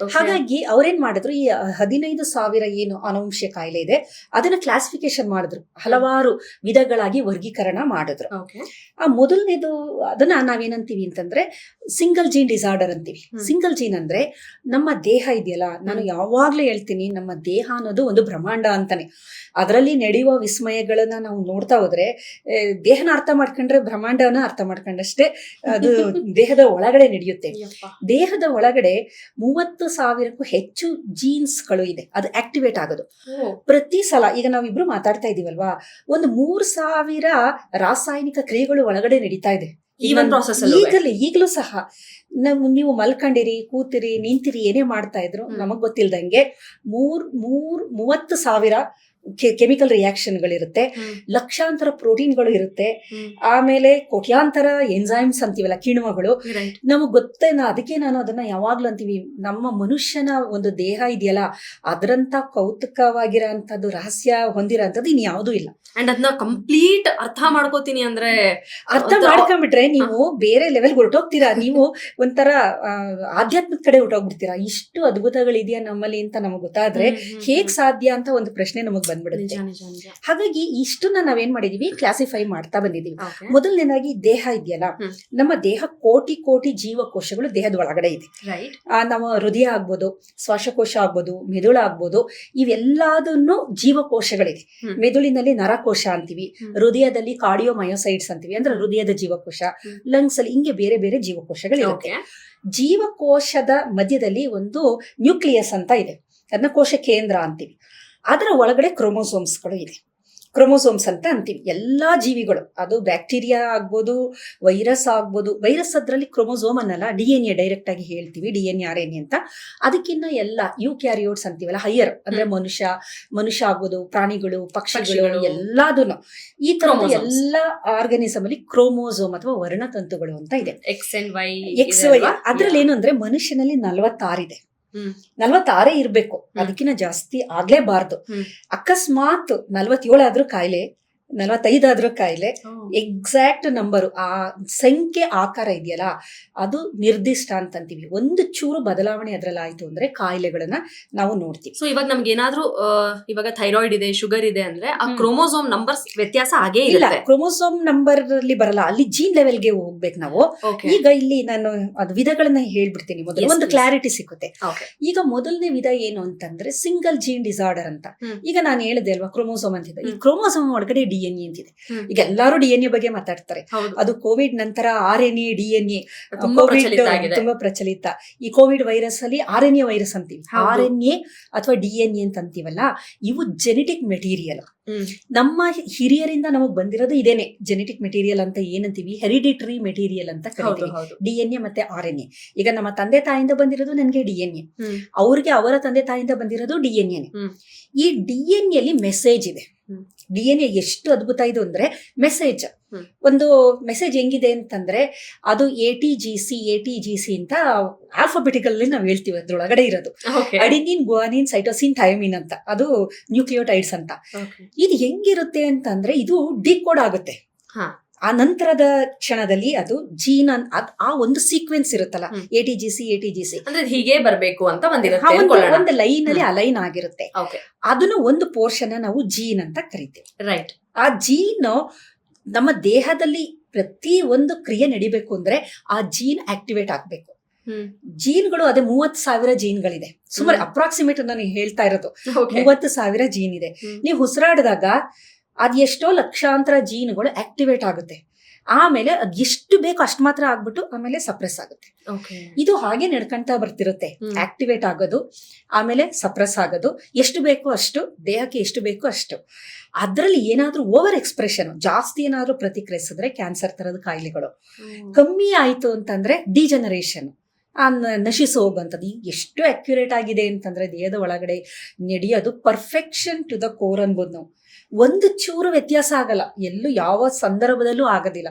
ಹಾಗಾಗಿ ಅವ್ರೇನ್ ಮಾಡಿದ್ರು ಈ ಹದಿನೈದು ಸಾವಿರ ಏನು ಅನುವಂಶೀಯ ಕಾಯಿಲೆ ಇದೆ ಅದನ್ನ ಕ್ಲಾಸಿಫಿಕೇಶನ್ ಮಾಡಿದ್ರು. ಹಲವಾರು ವಿಧಗಳಾಗಿ ವರ್ಗೀಕರಣ ಮಾಡಿದ್ರು. ಆ ಮೊದಲನೇದು ಅದನ್ನ ನಾವೇನಂತೀವಿ ಅಂತಂದ್ರೆ ಸಿಂಗಲ್ ಜೀನ್ ಡಿಸಾರ್ಡರ್ ಅಂತೀವಿ. ಸಿಂಗಲ್ ಜೀನ್ ಅಂದ್ರೆ ನಮ್ಮ ದೇಹ ಇದೆಯಲ್ಲ ನಾನು. ಯಾವಾಗ್ಲೂ ಹೇಳ್ತೀನಿ ನಮ್ಮ ದೇಹ ಅನ್ನೋದು ಒಂದು ಬ್ರಹ್ಮಾಂಡ ಅಂತಾನೆ. ಅದರಲ್ಲಿ ನಡೆಯುವ ವಿಸ್ಮಯಗಳನ್ನ ನಾವು ನೋಡ್ತಾ ಹೋದ್ರೆ ದೇಹನ ಅರ್ಥ ಮಾಡ್ಕೊಂಡ್ರೆ ಬ್ರಹ್ಮಾಂಡವನ್ನ ಅರ್ಥ ಮಾಡ್ಕೊಂಡಷ್ಟೇ ಅದು ದೇಹದ ಒಳಗಡೆ ನಡೆಯುತ್ತೆ. ದೇಹದ ಒಳಗಡೆ ಮೂವತ್ತು ಸಾವಿರಕ್ಕೂ ಹೆಚ್ಚು ಜೀನ್ಸ್ಗಳು ಇದೆ. ಅದು ಆಕ್ಟಿವೇಟ್ ಆಗೋದು. ಪ್ರತಿ ಸಲ ಈಗ ನಾವಿಬ್ರು ಮಾತಾಡ್ತಾ ಇದೀವಲ್ವಾ ಒಂದು ಮೂರ್ ಸಾವಿರ ರಾಸಾಯನಿಕ ಕ್ರಿಯೆಗಳು ಒಳಗಡೆ ನಡೀತಾ ಇದೆ. ಈಗಲೇ ಈಗಲೂ ಸಹ ನಾವು ನೀವು ಮಲ್ಕೊಂಡಿರಿ ಕೂತಿರಿ ನಿಂತಿರಿ ಏನೇ ಮಾಡ್ತಾ ಇದ್ರು. ನಮಗ್ ಗೊತ್ತಿಲ್ದಂಗೆ ಮೂರ್ ಮೂರ್ ಮೂವತ್ತು ಸಾವಿರ ಕೆಮಿಕಲ್ ರಿಯಾಕ್ಷನ್ಗಳಿರುತ್ತೆ ಲಕ್ಷಾಂತರ ಪ್ರೋಟೀನ್ಗಳು ಇರುತ್ತೆ. ಆಮೇಲೆ ಕೋಟ್ಯಾಂತರ ಎನ್ಸೈಮ್ಸ್ ಅಂತೀವಲ್ಲ ಕಿಣ್ವಗಳು. ನಮಗೆ ಗೊತ್ತೇನ ಅದಕ್ಕೆ ನಾನು ಅದನ್ನ ಯಾವಾಗ್ಲೂ ಅಂತೀವಿ. ನಮ್ಮ ಮನುಷ್ಯನ ಒಂದು ದೇಹ ಇದೆಯಲ್ಲ ಅದರಂತ ಕೌತುಕವಾಗಿರೋ ಅಂತದ್ದು ರಹಸ್ಯ ಹೊಂದಿರೋ ಇನ್ ಇನ್ಯಾವುದೂ ಇಲ್ಲ. ಅಂಡ್ ಅದನ್ನ ಕಂಪ್ಲೀಟ್ ಅರ್ಥ ಮಾಡ್ಕೋತೀನಿ ಅಂದ್ರೆ ಅರ್ಥ ಮಾಡ್ಕೊಂಡ್ಬಿಟ್ರೆ ನೀವು ಬೇರೆ ಲೆವೆಲ್ ಹೊರಟೋಗ್ತೀರಾ? ನೀವು ಒಂಥರ ಆಧ್ಯಾತ್ಮದ ಕಡೆ ಹೊರಟೋಗ್ಬಿಡ್ತೀರಾ? ಇಷ್ಟು ಅದ್ಭುತಗಳಿದೆಯಾ ನಮ್ಮಲ್ಲಿ ಅಂತ ನಮಗೆ ಗೊತ್ತಾದ್ರೆ ಹೇಗ್ ಸಾಧ್ಯ ಅಂತ ಒಂದು ಪ್ರಶ್ನೆ ನಮಗ್ ಬಂದ್ಬಿಡುತ್ತೆ. ಹಾಗಾಗಿ ಇಷ್ಟನ್ನ ನಾವೇನ್ ಮಾಡಿದೀವಿ? ಕ್ಲಾಸಿಫೈ ಮಾಡ್ತಾ ಬಂದಿದೀವಿ. ಮೊದಲನೇದಾಗಿ ದೇಹ ಇದೆಯಲ್ಲ? ನಮ್ಮ ದೇಹ ಕೋಟಿ ಕೋಟಿ ಜೀವಕೋಶಗಳು ದೇಹದ ಒಳಗಡೆ ಇದೆ. ನಮ್ಮ ಹೃದಯ ಆಗ್ಬೋದು ಶ್ವಾಸಕೋಶ ಆಗ್ಬೋದು ಮೆದುಳು ಆಗ್ಬೋದು ಇವೆಲ್ಲದನ್ನು ಜೀವಕೋಶಗಳಿದೆ. ಮೆದುಳಿನಲ್ಲಿ ನರಕೋಶ ಅಂತೀವಿ ಹೃದಯದಲ್ಲಿ ಕಾರ್ಡಿಯೋ ಮಯೋಸೈಡ್ಸ್ ಅಂತೀವಿ. ಅಂದ್ರೆ ಹೃದಯದ ಜೀವಕೋಶ. ಲಂಗ್ಸ್ ಅಲ್ಲಿ ಹಿಂಗೆ ಬೇರೆ ಬೇರೆ ಜೀವಕೋಶಗಳಿರುತ್ತೆ. ಜೀವಕೋಶದ ಮಧ್ಯದಲ್ಲಿ ಒಂದು ನ್ಯೂಕ್ಲಿಯಸ್ ಅಂತ ಇದೆ. ಅದನ್ನ ಕೋಶ ಕೇಂದ್ರ ಅಂತೀವಿ. ಅದರ ಒಳಗಡೆ ಕ್ರೋಮೋಸೋಮ್ಸ್ಗಳು ಇದೆ. ಕ್ರೋಮೋಸೋಮ್ಸ್ ಅಂತ ಅಂತೀವಿ. ಎಲ್ಲಾ ಜೀವಿಗಳು ಅದು ಬ್ಯಾಕ್ಟೀರಿಯಾ ಆಗ್ಬೋದು ವೈರಸ್ ಆಗ್ಬೋದು ವೈರಸ್ ಅದರಲ್ಲಿ ಕ್ರೋಮೋಸೋಮ್ ಅನ್ನಲ್ಲ ಡಿ ಎನ್ ಎ ಡೈರೆಕ್ಟ್ ಆಗಿ ಹೇಳ್ತೀವಿ D N R N A ಅಂತ. ಅದಕ್ಕಿನ್ನ ಎಲ್ಲ ಯು ಕ್ಯಾರಿಯೋಟ್ಸ್ ಅಂತೀವಲ್ಲ ಹೈಯರ್ ಅಂದ್ರೆ. ಮನುಷ್ಯ ಮನುಷ್ಯ ಆಗ್ಬೋದು ಪ್ರಾಣಿಗಳು ಪಕ್ಷಿಗಳು ಎಲ್ಲದೂ ಎಲ್ಲದನ್ನು ಈ ತರ. ಎಲ್ಲ ಆರ್ಗನಿಸಮ್ ಅಲ್ಲಿ ಕ್ರೋಮೋಸೋಮ್ ಅಥವಾ ವರ್ಣತಂತುಗಳು ಅಂತ ಇದೆ. X and Y X Y ಅದ್ರಲ್ಲಿ ಏನು ಅಂದ್ರೆ ಮನುಷ್ಯನಲ್ಲಿ ನಲವತ್ತಾರಿದೆ. ನಲವತ್ತಾರೇ ಇರ್ಬೇಕು. ಅದಕ್ಕಿಂತ ಜಾಸ್ತಿ ಆಗ್ಲೇಬಾರ್ದು. ಅಕಸ್ಮಾತ್ ನಲವತ್ತೇಳಾದ್ರೂ ಕಾಯಿಲೆ ನಲವತ್ತೈದಾದ್ರೂ ಕಾಯಿಲೆ. ಎಕ್ಸಾಕ್ಟ್ ನಂಬರ್ ಆ ಸಂಖ್ಯೆ ಆಕಾರ ಇದೆಯಲ್ಲ ಅದು ನಿರ್ದಿಷ್ಟ ಅಂತಂತೀವಿ. ಒಂದು ಚೂರು ಬದಲಾವಣೆ ಅದ್ರಲ್ಲಿ ಆಯ್ತು ಅಂದ್ರೆ ಕಾಯಿಲೆಗಳನ್ನ ನಾವು ನೋಡ್ತೀವಿ. ಸೊ ಇವಾಗ ನಮ್ಗೆ ಏನಾದ್ರೂ ಇವಾಗ ಥೈರಾಯ್ಡ್ ಇದೆ ಶುಗರ್ ಇದೆ ಅಂದ್ರೆ ಆ ಕ್ರೋಮೋಸೋಮ್ ನಂಬರ್ ವ್ಯತ್ಯಾಸ ಆಗೇ ಇಲ್ಲ ಕ್ರೋಮೋಸೋಮ್ ನಂಬರ್ ಅಲ್ಲಿ ಬರಲ್ಲ ಅಲ್ಲಿ ಜೀನ್ ಲೆವೆಲ್ಗೆ ಹೋಗ್ಬೇಕು ನಾವು. ಈಗ ಇಲ್ಲಿ ನಾನು ಅದು ವಿಧಗಳನ್ನ ಹೇಳ್ಬಿಡ್ತೀನಿ ಮೊದಲು ಒಂದು ಕ್ಲಾರಿಟಿ ಸಿಗುತ್ತೆ ಈಗ ಮೊದಲನೇ ವಿಧ ಏನು ಅಂತಂದ್ರೆ ಸಿಂಗಲ್ ಜೀನ್ ಡಿಸಾರ್ಡರ್ ಅಂತ. ಈಗ ನಾನು ಹೇಳಿದೆ ಅಲ್ವಾ ಕ್ರೋಮೋಸೋಮ್ ಅಂತ ಈ ಕ್ರೋಮೋಸೋಮ್ ಒಳಗಡೆ ಡಿ ಡಿ ಎನ್ ಎ ಅಂತಿದೆ. ಈಗ ಎಲ್ಲರೂ ಡಿ ಎನ್ ಎ ಬಗ್ಗೆ ಮಾತಾಡ್ತಾರೆ. ಅದು ಕೋವಿಡ್ ನಂತರ R N A D N A ತುಂಬಾ ಪ್ರಚಲಿತ ಆಗಿದೆ. ತುಂಬಾ ಪ್ರಚಲಿತ. ಈ ಕೋವಿಡ್ ವೈರಸ್ ಅಲ್ಲಿ ಆರ್ ಎನ್ ಎ ವೈರಸ್ ಅಂತೀವಿ. ಆರ್ ಎನ್ ಎ ಅಥವಾ ಡಿ ಎನ್ ಎ ಅಂತ ಅಂತೀವಲ್ಲ ಇವು ಜೆನೆಟಿಕ್ ಮೆಟೀರಿಯಲ್ ನಮ್ಮ ಹಿರಿಯರಿಂದ ನಮಗ್ ಬಂದಿರೋದು ಇದೇನೆ. ಜೆನೆಟಿಕ್ ಮೆಟೀರಿಯಲ್ ಅಂತ ಏನಂತೀವಿ? ಹೆರಿಡಿಟರಿ ಮೆಟೀರಿಯಲ್ ಅಂತ ಕರೀತೀವಿ. ಡಿ ಎನ್ ಎ ಮತ್ತೆ ಆರ್ ಎನ್ ಎ ಈಗ ನಮ್ಮ ತಂದೆ ತಾಯಿಂದ ಬಂದಿರೋದು ನನಗೆ ಡಿ ಎನ್ ಎ ಅವ್ರಿಗೆ ಅವರ ತಂದೆ ತಾಯಿಂದ ಬಂದಿರೋದು ಡಿ ಎನ್ ಎ ಈ ಡಿ ಎನ್ ಎಲ್ಲಿ ಮೆಸೇಜ್ ಇದೆ. ಡಿ ಎನ್ ಎ ಎಷ್ಟು ಅದ್ಭುತ ಇದು ಅಂದ್ರೆ ಮೆಸೇಜ್ ಒಂದು ಮೆಸೇಜ್ ಹೆಂಗಿದೆ ಅಂತಂದ್ರೆ ಅದು A T G C A T G C ಅಂತ ಆಲ್ಫಾಬೆಟಿಕಲ್ಲಿ ಅಲ್ಲಿ ನಾವು ಹೇಳ್ತೀವಿ ಅದ್ರೊಳಗಡೆ ಇರೋದು. ಅಡಿನಿನ್ ಗುವಾನಿನ್ ಸೈಟೋಸಿನ್ ಥೈಮಿನ್ ಅಂತ. ಅದು ನ್ಯೂಕ್ಲಿಯೋಟೈಡ್ಸ್ ಅಂತ. ಇದು ಹೆಂಗಿರುತ್ತೆ ಅಂತಂದ್ರೆ ಇದು ಡಿಕೋಡ್ ಆಗುತ್ತೆ. ಆ ನಂತರದ ಕ್ಷಣದಲ್ಲಿ ಅದು ಜೀನ್ ಆ ಒಂದು ಸೀಕ್ವೆನ್ಸ್ ಇರುತ್ತಲ್ಲ. A T G C A T G C ಅಂದ್ರೆ ಹೀಗೆ ಬರಬೇಕು ಅಂತ ಒಂದು ಲೈನ್ ಅಲ್ಲಿ ಅಲೈನ್ ಆಗಿರುತ್ತೆ. ಅದನ್ನ ಒಂದು ಪೋರ್ಷನ್ ನಾವು ಜೀನ್ ಅಂತ ಕರಿತೀವಿ. ರೈಟ್ ಆ ಜೀನ್ ನಮ್ಮ ದೇಹದಲ್ಲಿ ಪ್ರತಿ ಒಂದು ಕ್ರಿಯೆ ನಡಿಬೇಕು ಅಂದ್ರೆ ಆ ಜೀನ್ ಆಕ್ಟಿವೇಟ್ ಆಗ್ಬೇಕು. ಜೀನ್ಗಳು ಅದೇ ಮೂವತ್ತು ಸಾವಿರ ಜೀನ್ಗಳಿದೆ. ಸುಮಾರು. ಅಪ್ರಾಕ್ಸಿಮೇಟ್ ನಾನು ಹೇಳ್ತಾ ಇರೋದು. ಮೂವತ್ತು ಸಾವಿರ ಜೀನ್ ಇದೆ. ನೀವು ಉಸಿರಾಡಿದಾಗ ಅದ್ ಎಷ್ಟೋ ಲಕ್ಷಾಂತರ ಜೀನ್ಗಳು ಆಕ್ಟಿವೇಟ್ ಆಗುತ್ತೆ. ಆಮೇಲೆ ಅದ್ ಎಷ್ಟು ಬೇಕು ಅಷ್ಟು ಮಾತ್ರ ಆಗ್ಬಿಟ್ಟು ಆಮೇಲೆ ಸಪ್ರೆಸ್ ಆಗುತ್ತೆ. ಇದು ಹಾಗೆ ನಡ್ಕೊಂತ ಬರ್ತಿರುತ್ತೆ. ಆಕ್ಟಿವೇಟ್ ಆಗೋದು ಆಮೇಲೆ ಸಪ್ರೆಸ್ ಆಗೋದು ಎಷ್ಟು ಬೇಕು ಅಷ್ಟು ದೇಹಕ್ಕೆ ಎಷ್ಟು ಬೇಕು ಅಷ್ಟು. ಅದರಲ್ಲಿ ಏನಾದ್ರೂ ಓವರ್ ಎಕ್ಸ್ಪ್ರೆಷನ್ ಜಾಸ್ತಿ ಏನಾದ್ರೂ ಪ್ರತಿಕ್ರಿಯಿಸಿದ್ರೆ ಕ್ಯಾನ್ಸರ್ ತರದ ಕಾಯಿಲೆಗಳು. ಕಮ್ಮಿ ಆಯ್ತು ಅಂತಂದ್ರೆ ಡಿಜನರೇಷನ್ ಆ ನಶಿಸಿ ಹೋಗುವಂಥದ್ದು ಈಗ ಎಷ್ಟು ಅಕ್ಯುರೇಟ್ ಆಗಿದೆ ಅಂತಂದ್ರೆ ದೇಹದ ಒಳಗಡೆ ನಡೆಯೋದು ಪರ್ಫೆಕ್ಷನ್ ಟು ದ ಕೋರ್ ಅನ್ಬೋದು ನಾವು ಒಂದು ಚೂರು ವ್ಯತ್ಯಾಸ ಆಗಲ್ಲ. ಎಲ್ಲೂ ಯಾವ ಸಂದರ್ಭದಲ್ಲೂ ಆಗೋದಿಲ್ಲ.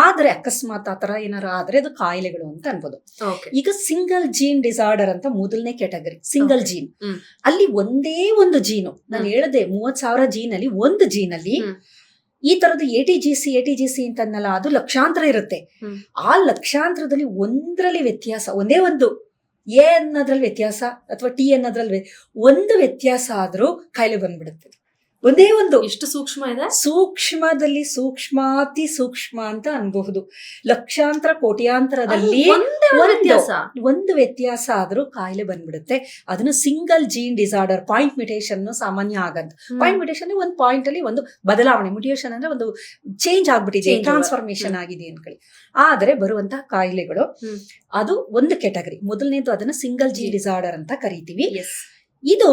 ಆದ್ರೆ ಅಕಸ್ಮಾತ್ ಆ ತರ ಏನಾರು ಆದ್ರೆ ಅದು ಕಾಯಿಲೆಗಳು ಅಂತ ಅನ್ಬೋದು. ಈಗ ಸಿಂಗಲ್ ಜೀನ್ ಡಿಸಾರ್ಡರ್ ಅಂತ ಮೊದಲನೇ ಕ್ಯಾಟಗರಿ ಸಿಂಗಲ್. ಜೀನ್ ಅಲ್ಲಿ ಒಂದೇ ಒಂದು ಜೀನು ನಾನು ಹೇಳಿದೆ ಮೂವತ್ ಸಾವಿರ ಜೀನ್ ಅಲ್ಲಿ ಒಂದು ಜೀನಲ್ಲಿ ಅಲ್ಲಿ ಈ ತರದ್ದು A T G C A T G C ಅಂತನ್ನಲ್ಲ ಅದು ಲಕ್ಷಾಂತರ ಇರುತ್ತೆ. ಆ ಲಕ್ಷಾಂತರದಲ್ಲಿ ಒಂದರಲ್ಲಿ ವ್ಯತ್ಯಾಸ ಒಂದೇ ಒಂದು ಎ ಅನ್ನೋದ್ರಲ್ಲಿ ವ್ಯತ್ಯಾಸ ಅಥವಾ ಟಿ ಅನ್ನೋದ್ರಲ್ಲಿ ಒಂದು ವ್ಯತ್ಯಾಸ ಆದ್ರೂ ಕಾಯಿಲೆ ಬಂದ್ಬಿಡುತ್ತೆ. ಒಂದೇ ಒಂದು. ಎಷ್ಟು ಸೂಕ್ಷ್ಮ ಇದೆ? ಸೂಕ್ಷ್ಮದಲ್ಲಿ ಸೂಕ್ಷ್ಮಾತಿ ಸೂಕ್ಷ್ಮ ಅಂತ ಅನ್ಬಹುದು. ಲಕ್ಷಾಂತರ ಕೋಟ್ಯಾಂತರದಲ್ಲಿ ಒಂದು. ವ್ಯತ್ಯಾಸ. ಒಂದು ವ್ಯತ್ಯಾಸ ಆದ್ರೂ ಕಾಯಿಲೆ ಬಂದ್ಬಿಡುತ್ತೆ. ಅದನ್ನು single gene disorder point mutation ಸಾಮಾನ್ಯ ಆಗಂತ ಪಾಯಿಂಟ್ ಮ್ಯುಟೇಷನ್ ಒಂದು ಪಾಯಿಂಟ್ ಅಲ್ಲಿ ಒಂದು ಬದಲಾವಣೆ. ಮ್ಯುಟೇಷನ್ ಅಂದ್ರೆ ಒಂದು ಚೇಂಜ್ ಆಗ್ಬಿಟ್ಟಿದೆ ಟ್ರಾನ್ಸ್ಫಾರ್ಮೇಷನ್ ಟ್ರಾನ್ಸ್ಫಾರ್ಮೇಶನ್ ಆಗಿದೆ ಅನ್ಕೊಳ್ಳಿ. ಆದರೆ ಬರುವಂತಹ ಕಾಯಿಲೆಗಳು ಅದು ಒಂದು ಕೆಟಗರಿ ಮೊದಲನೇದು ಅದನ್ನ ಸಿಂಗಲ್ ಜೀನ್. ಡಿಸಾರ್ಡರ್ ಅಂತ ಕರಿತೀವಿ. ಇದು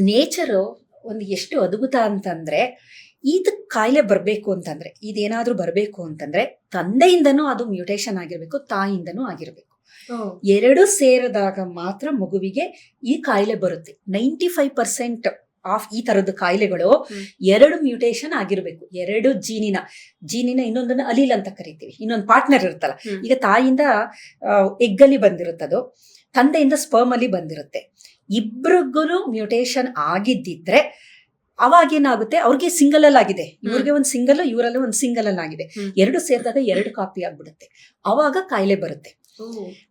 ನೇಚರ್ ಒಂದು ಎಷ್ಟು ಅದ್ಭುತ ಅಂತಂದ್ರೆ ಇದು ಕಾಯಿಲೆ ಬರಬೇಕು ಅಂತಂದ್ರೆ ಇದೇನಾದರೂ ಬರಬೇಕು ಅಂತಂದ್ರೆ ತಂದೆಯಿಂದನೂ ಅದು ಮ್ಯೂಟೇಷನ್ ಆಗಿರ್ಬೇಕು ತಾಯಿಯಿಂದನೂ ಆಗಿರ್ಬೇಕು. ಎರಡು ಸೇರಿದಾಗ ಮಾತ್ರ ಮಗುವಿಗೆ ಈ ಕಾಯಿಲೆ ಬರುತ್ತೆ. ನೈಂಟಿ ಫೈವ್ ಪರ್ಸೆಂಟ್ ಆಫ್ ಈ ತರದ ಕಾಯಿಲೆಗಳು ಎರಡು ಮ್ಯೂಟೇಷನ್ ಆಗಿರ್ಬೇಕು. ಎರಡು ಜೀನಿನ ಜೀನಿನ ಇನ್ನೊಂದನ್ನ ಅಲೀಲ್ ಅಂತ ಕರಿತೀವಿ. ಇನ್ನೊಂದು ಪಾರ್ಟ್ನರ್ ಇರುತ್ತಲ್ಲ. ಈಗ ತಾಯಿಯಿಂದ ಎಗ್ಗಲ್ಲಿ ಬಂದಿರುತ್ತದು ತಂದೆಯಿಂದ ಸ್ಪರ್ಮ್ ಅಲ್ಲಿ ಬಂದಿರುತ್ತೆ. ಇಬ್ರಿಗೂ ಮ್ಯೂಟೇಷನ್ ಆಗಿದ್ದಿದ್ರೆ ಅವಾಗ ಏನಾಗುತ್ತೆ? ಅವ್ರಿಗೆ ಸಿಂಗಲ್ ಅಲ್ಲಿ ಆಗಿದೆ. ಇವ್ರಿಗೆ ಒಂದು ಸಿಂಗಲ್ ಇವರಲ್ಲಿ ಒಂದು ಸಿಂಗಲ್ ಅಲ್ಲಿ ಆಗಿದೆ. ಎರಡು ಸೇರಿದಾಗ ಎರಡು ಕಾಪಿ ಆಗ್ಬಿಡುತ್ತೆ. ಅವಾಗ ಕಾಯಿಲೆ ಬರುತ್ತೆ.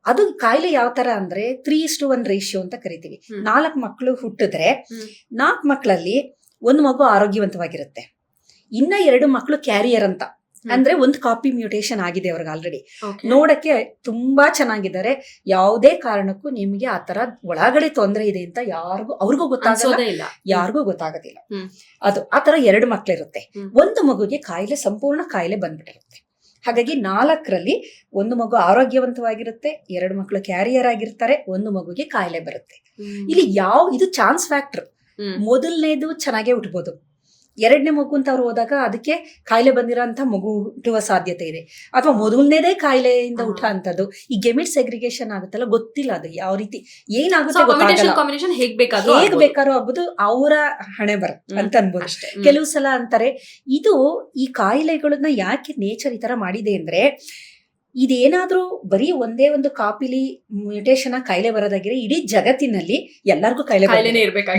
ಅದು ಕಾಯಿಲೆ ಯಾವ ತರ ಅಂದ್ರೆ ತ್ರೀ ಟು ಒನ್ ರೇಷಿಯೋ ಅಂತ ಕರಿತೀವಿ. ನಾಲ್ಕು ಮಕ್ಕಳು ಹುಟ್ಟಿದ್ರೆ. ನಾಲ್ಕು ಮಕ್ಕಳಲ್ಲಿ ಒಂದು ಮಗು ಆರೋಗ್ಯವಂತವಾಗಿರುತ್ತೆ. ಇನ್ನ ಎರಡು ಮಕ್ಕಳು ಕ್ಯಾರಿಯರ್ ಅಂತ. ಅಂದ್ರೆ ಒಂದು ಕಾಪಿ ಮ್ಯೂಟೇಷನ್ ಆಗಿದೆ ಅವ್ರಿಗೆ ಆಲ್ರೆಡಿ ನೋಡಕ್ಕೆ ತುಂಬಾ ಚೆನ್ನಾಗಿದ್ದಾರೆ. ಯಾವುದೇ ಕಾರಣಕ್ಕೂ ನಿಮ್ಗೆ ಆ ತರ ಒಳಗಡೆ ತೊಂದರೆ ಇದೆ ಅಂತ ಯಾರಿಗೂ ಅವ್ರಿಗೂ ಗೊತ್ತಾಗೋದೇ ಇಲ್ಲ. ಯಾರಿಗೂ ಗೊತ್ತಾಗೋದಿಲ್ಲ. ಅದು ಆ ತರ ಎರಡು ಮಕ್ಳಿರುತ್ತೆ. ಒಂದು ಮಗುಗೆ ಕಾಯಿಲೆ ಸಂಪೂರ್ಣ ಕಾಯಿಲೆ ಬಂದ್ಬಿಟ್ಟಿರುತ್ತೆ. ಹಾಗಾಗಿ ನಾಲ್ಕರಲ್ಲಿ ಒಂದು ಮಗು ಆರೋಗ್ಯವಂತವಾಗಿರುತ್ತೆ ಎರಡು ಮಕ್ಕಳು ಕ್ಯಾರಿಯರ್ ಆಗಿರ್ತಾರೆ ಒಂದು ಮಗುಗೆ ಕಾಯಿಲೆ ಬರುತ್ತೆ. ಇಲ್ಲಿ ಯಾವ ಇದು ಚಾನ್ಸ್ ಫ್ಯಾಕ್ಟರ್. ಮೊದಲನೇದು ಚೆನ್ನಾಗೇ ಹುಟ್ಬೋದು. ಎರಡನೇ ಮಗು ಅಂತ ಅವ್ರು ಹೋದಾಗ ಅದಕ್ಕೆ ಕಾಯಿಲೆ ಬಂದಿರೋಂಥ ಮಗು ಹುಟ್ಟುವ ಸಾಧ್ಯತೆ ಇದೆ. ಅಥವಾ ಮೊದಲನೇದೇ ಕಾಯಿಲೆಯಿಂದ. ಹುಟ್ಟ ಅಂತದ್ದು ಈ ಗೆಮಿಟ್ ಸೆಗ್ರಿಗೇಷನ್ ಆಗುತ್ತಲ್ಲ? ಗೊತ್ತಿಲ್ಲ ಅದು ಯಾವ ರೀತಿ. ಏನಾಗುತ್ತೆ ಹೇಗ್ ಬೇಕಾದ್ರೂ ಹೇಗ್. ಬೇಕಾದ್ರೂ ಆಗ್ಬೋದು. ಅವರ ಹಣೆ ಬರ. ಅಂತ ಅನ್ಬೋದು. ಅಷ್ಟೇ. ಕೆಲವು ಸಲ ಅಂತಾರೆ ಇದು ಈ ಕಾಯಿಲೆಗಳನ್ನ ಯಾಕೆ ನೇಚರ್ ಈ ತರ ಮಾಡಿದೆ ಅಂದ್ರೆ ಇದೇನಾದ್ರೂ ಬರೀ ಒಂದೇ ಒಂದು ಕಾಪಿಲಿ ಮ್ಯೂಟೇಷನ್ ಕಾಯಿಲೆ ಬರೋದಾಗಿದ್ರೆ ಇಡೀ ಜಗತ್ತಿನಲ್ಲಿ ಎಲ್ಲರಿಗೂ ಕಾಯಿಲೆ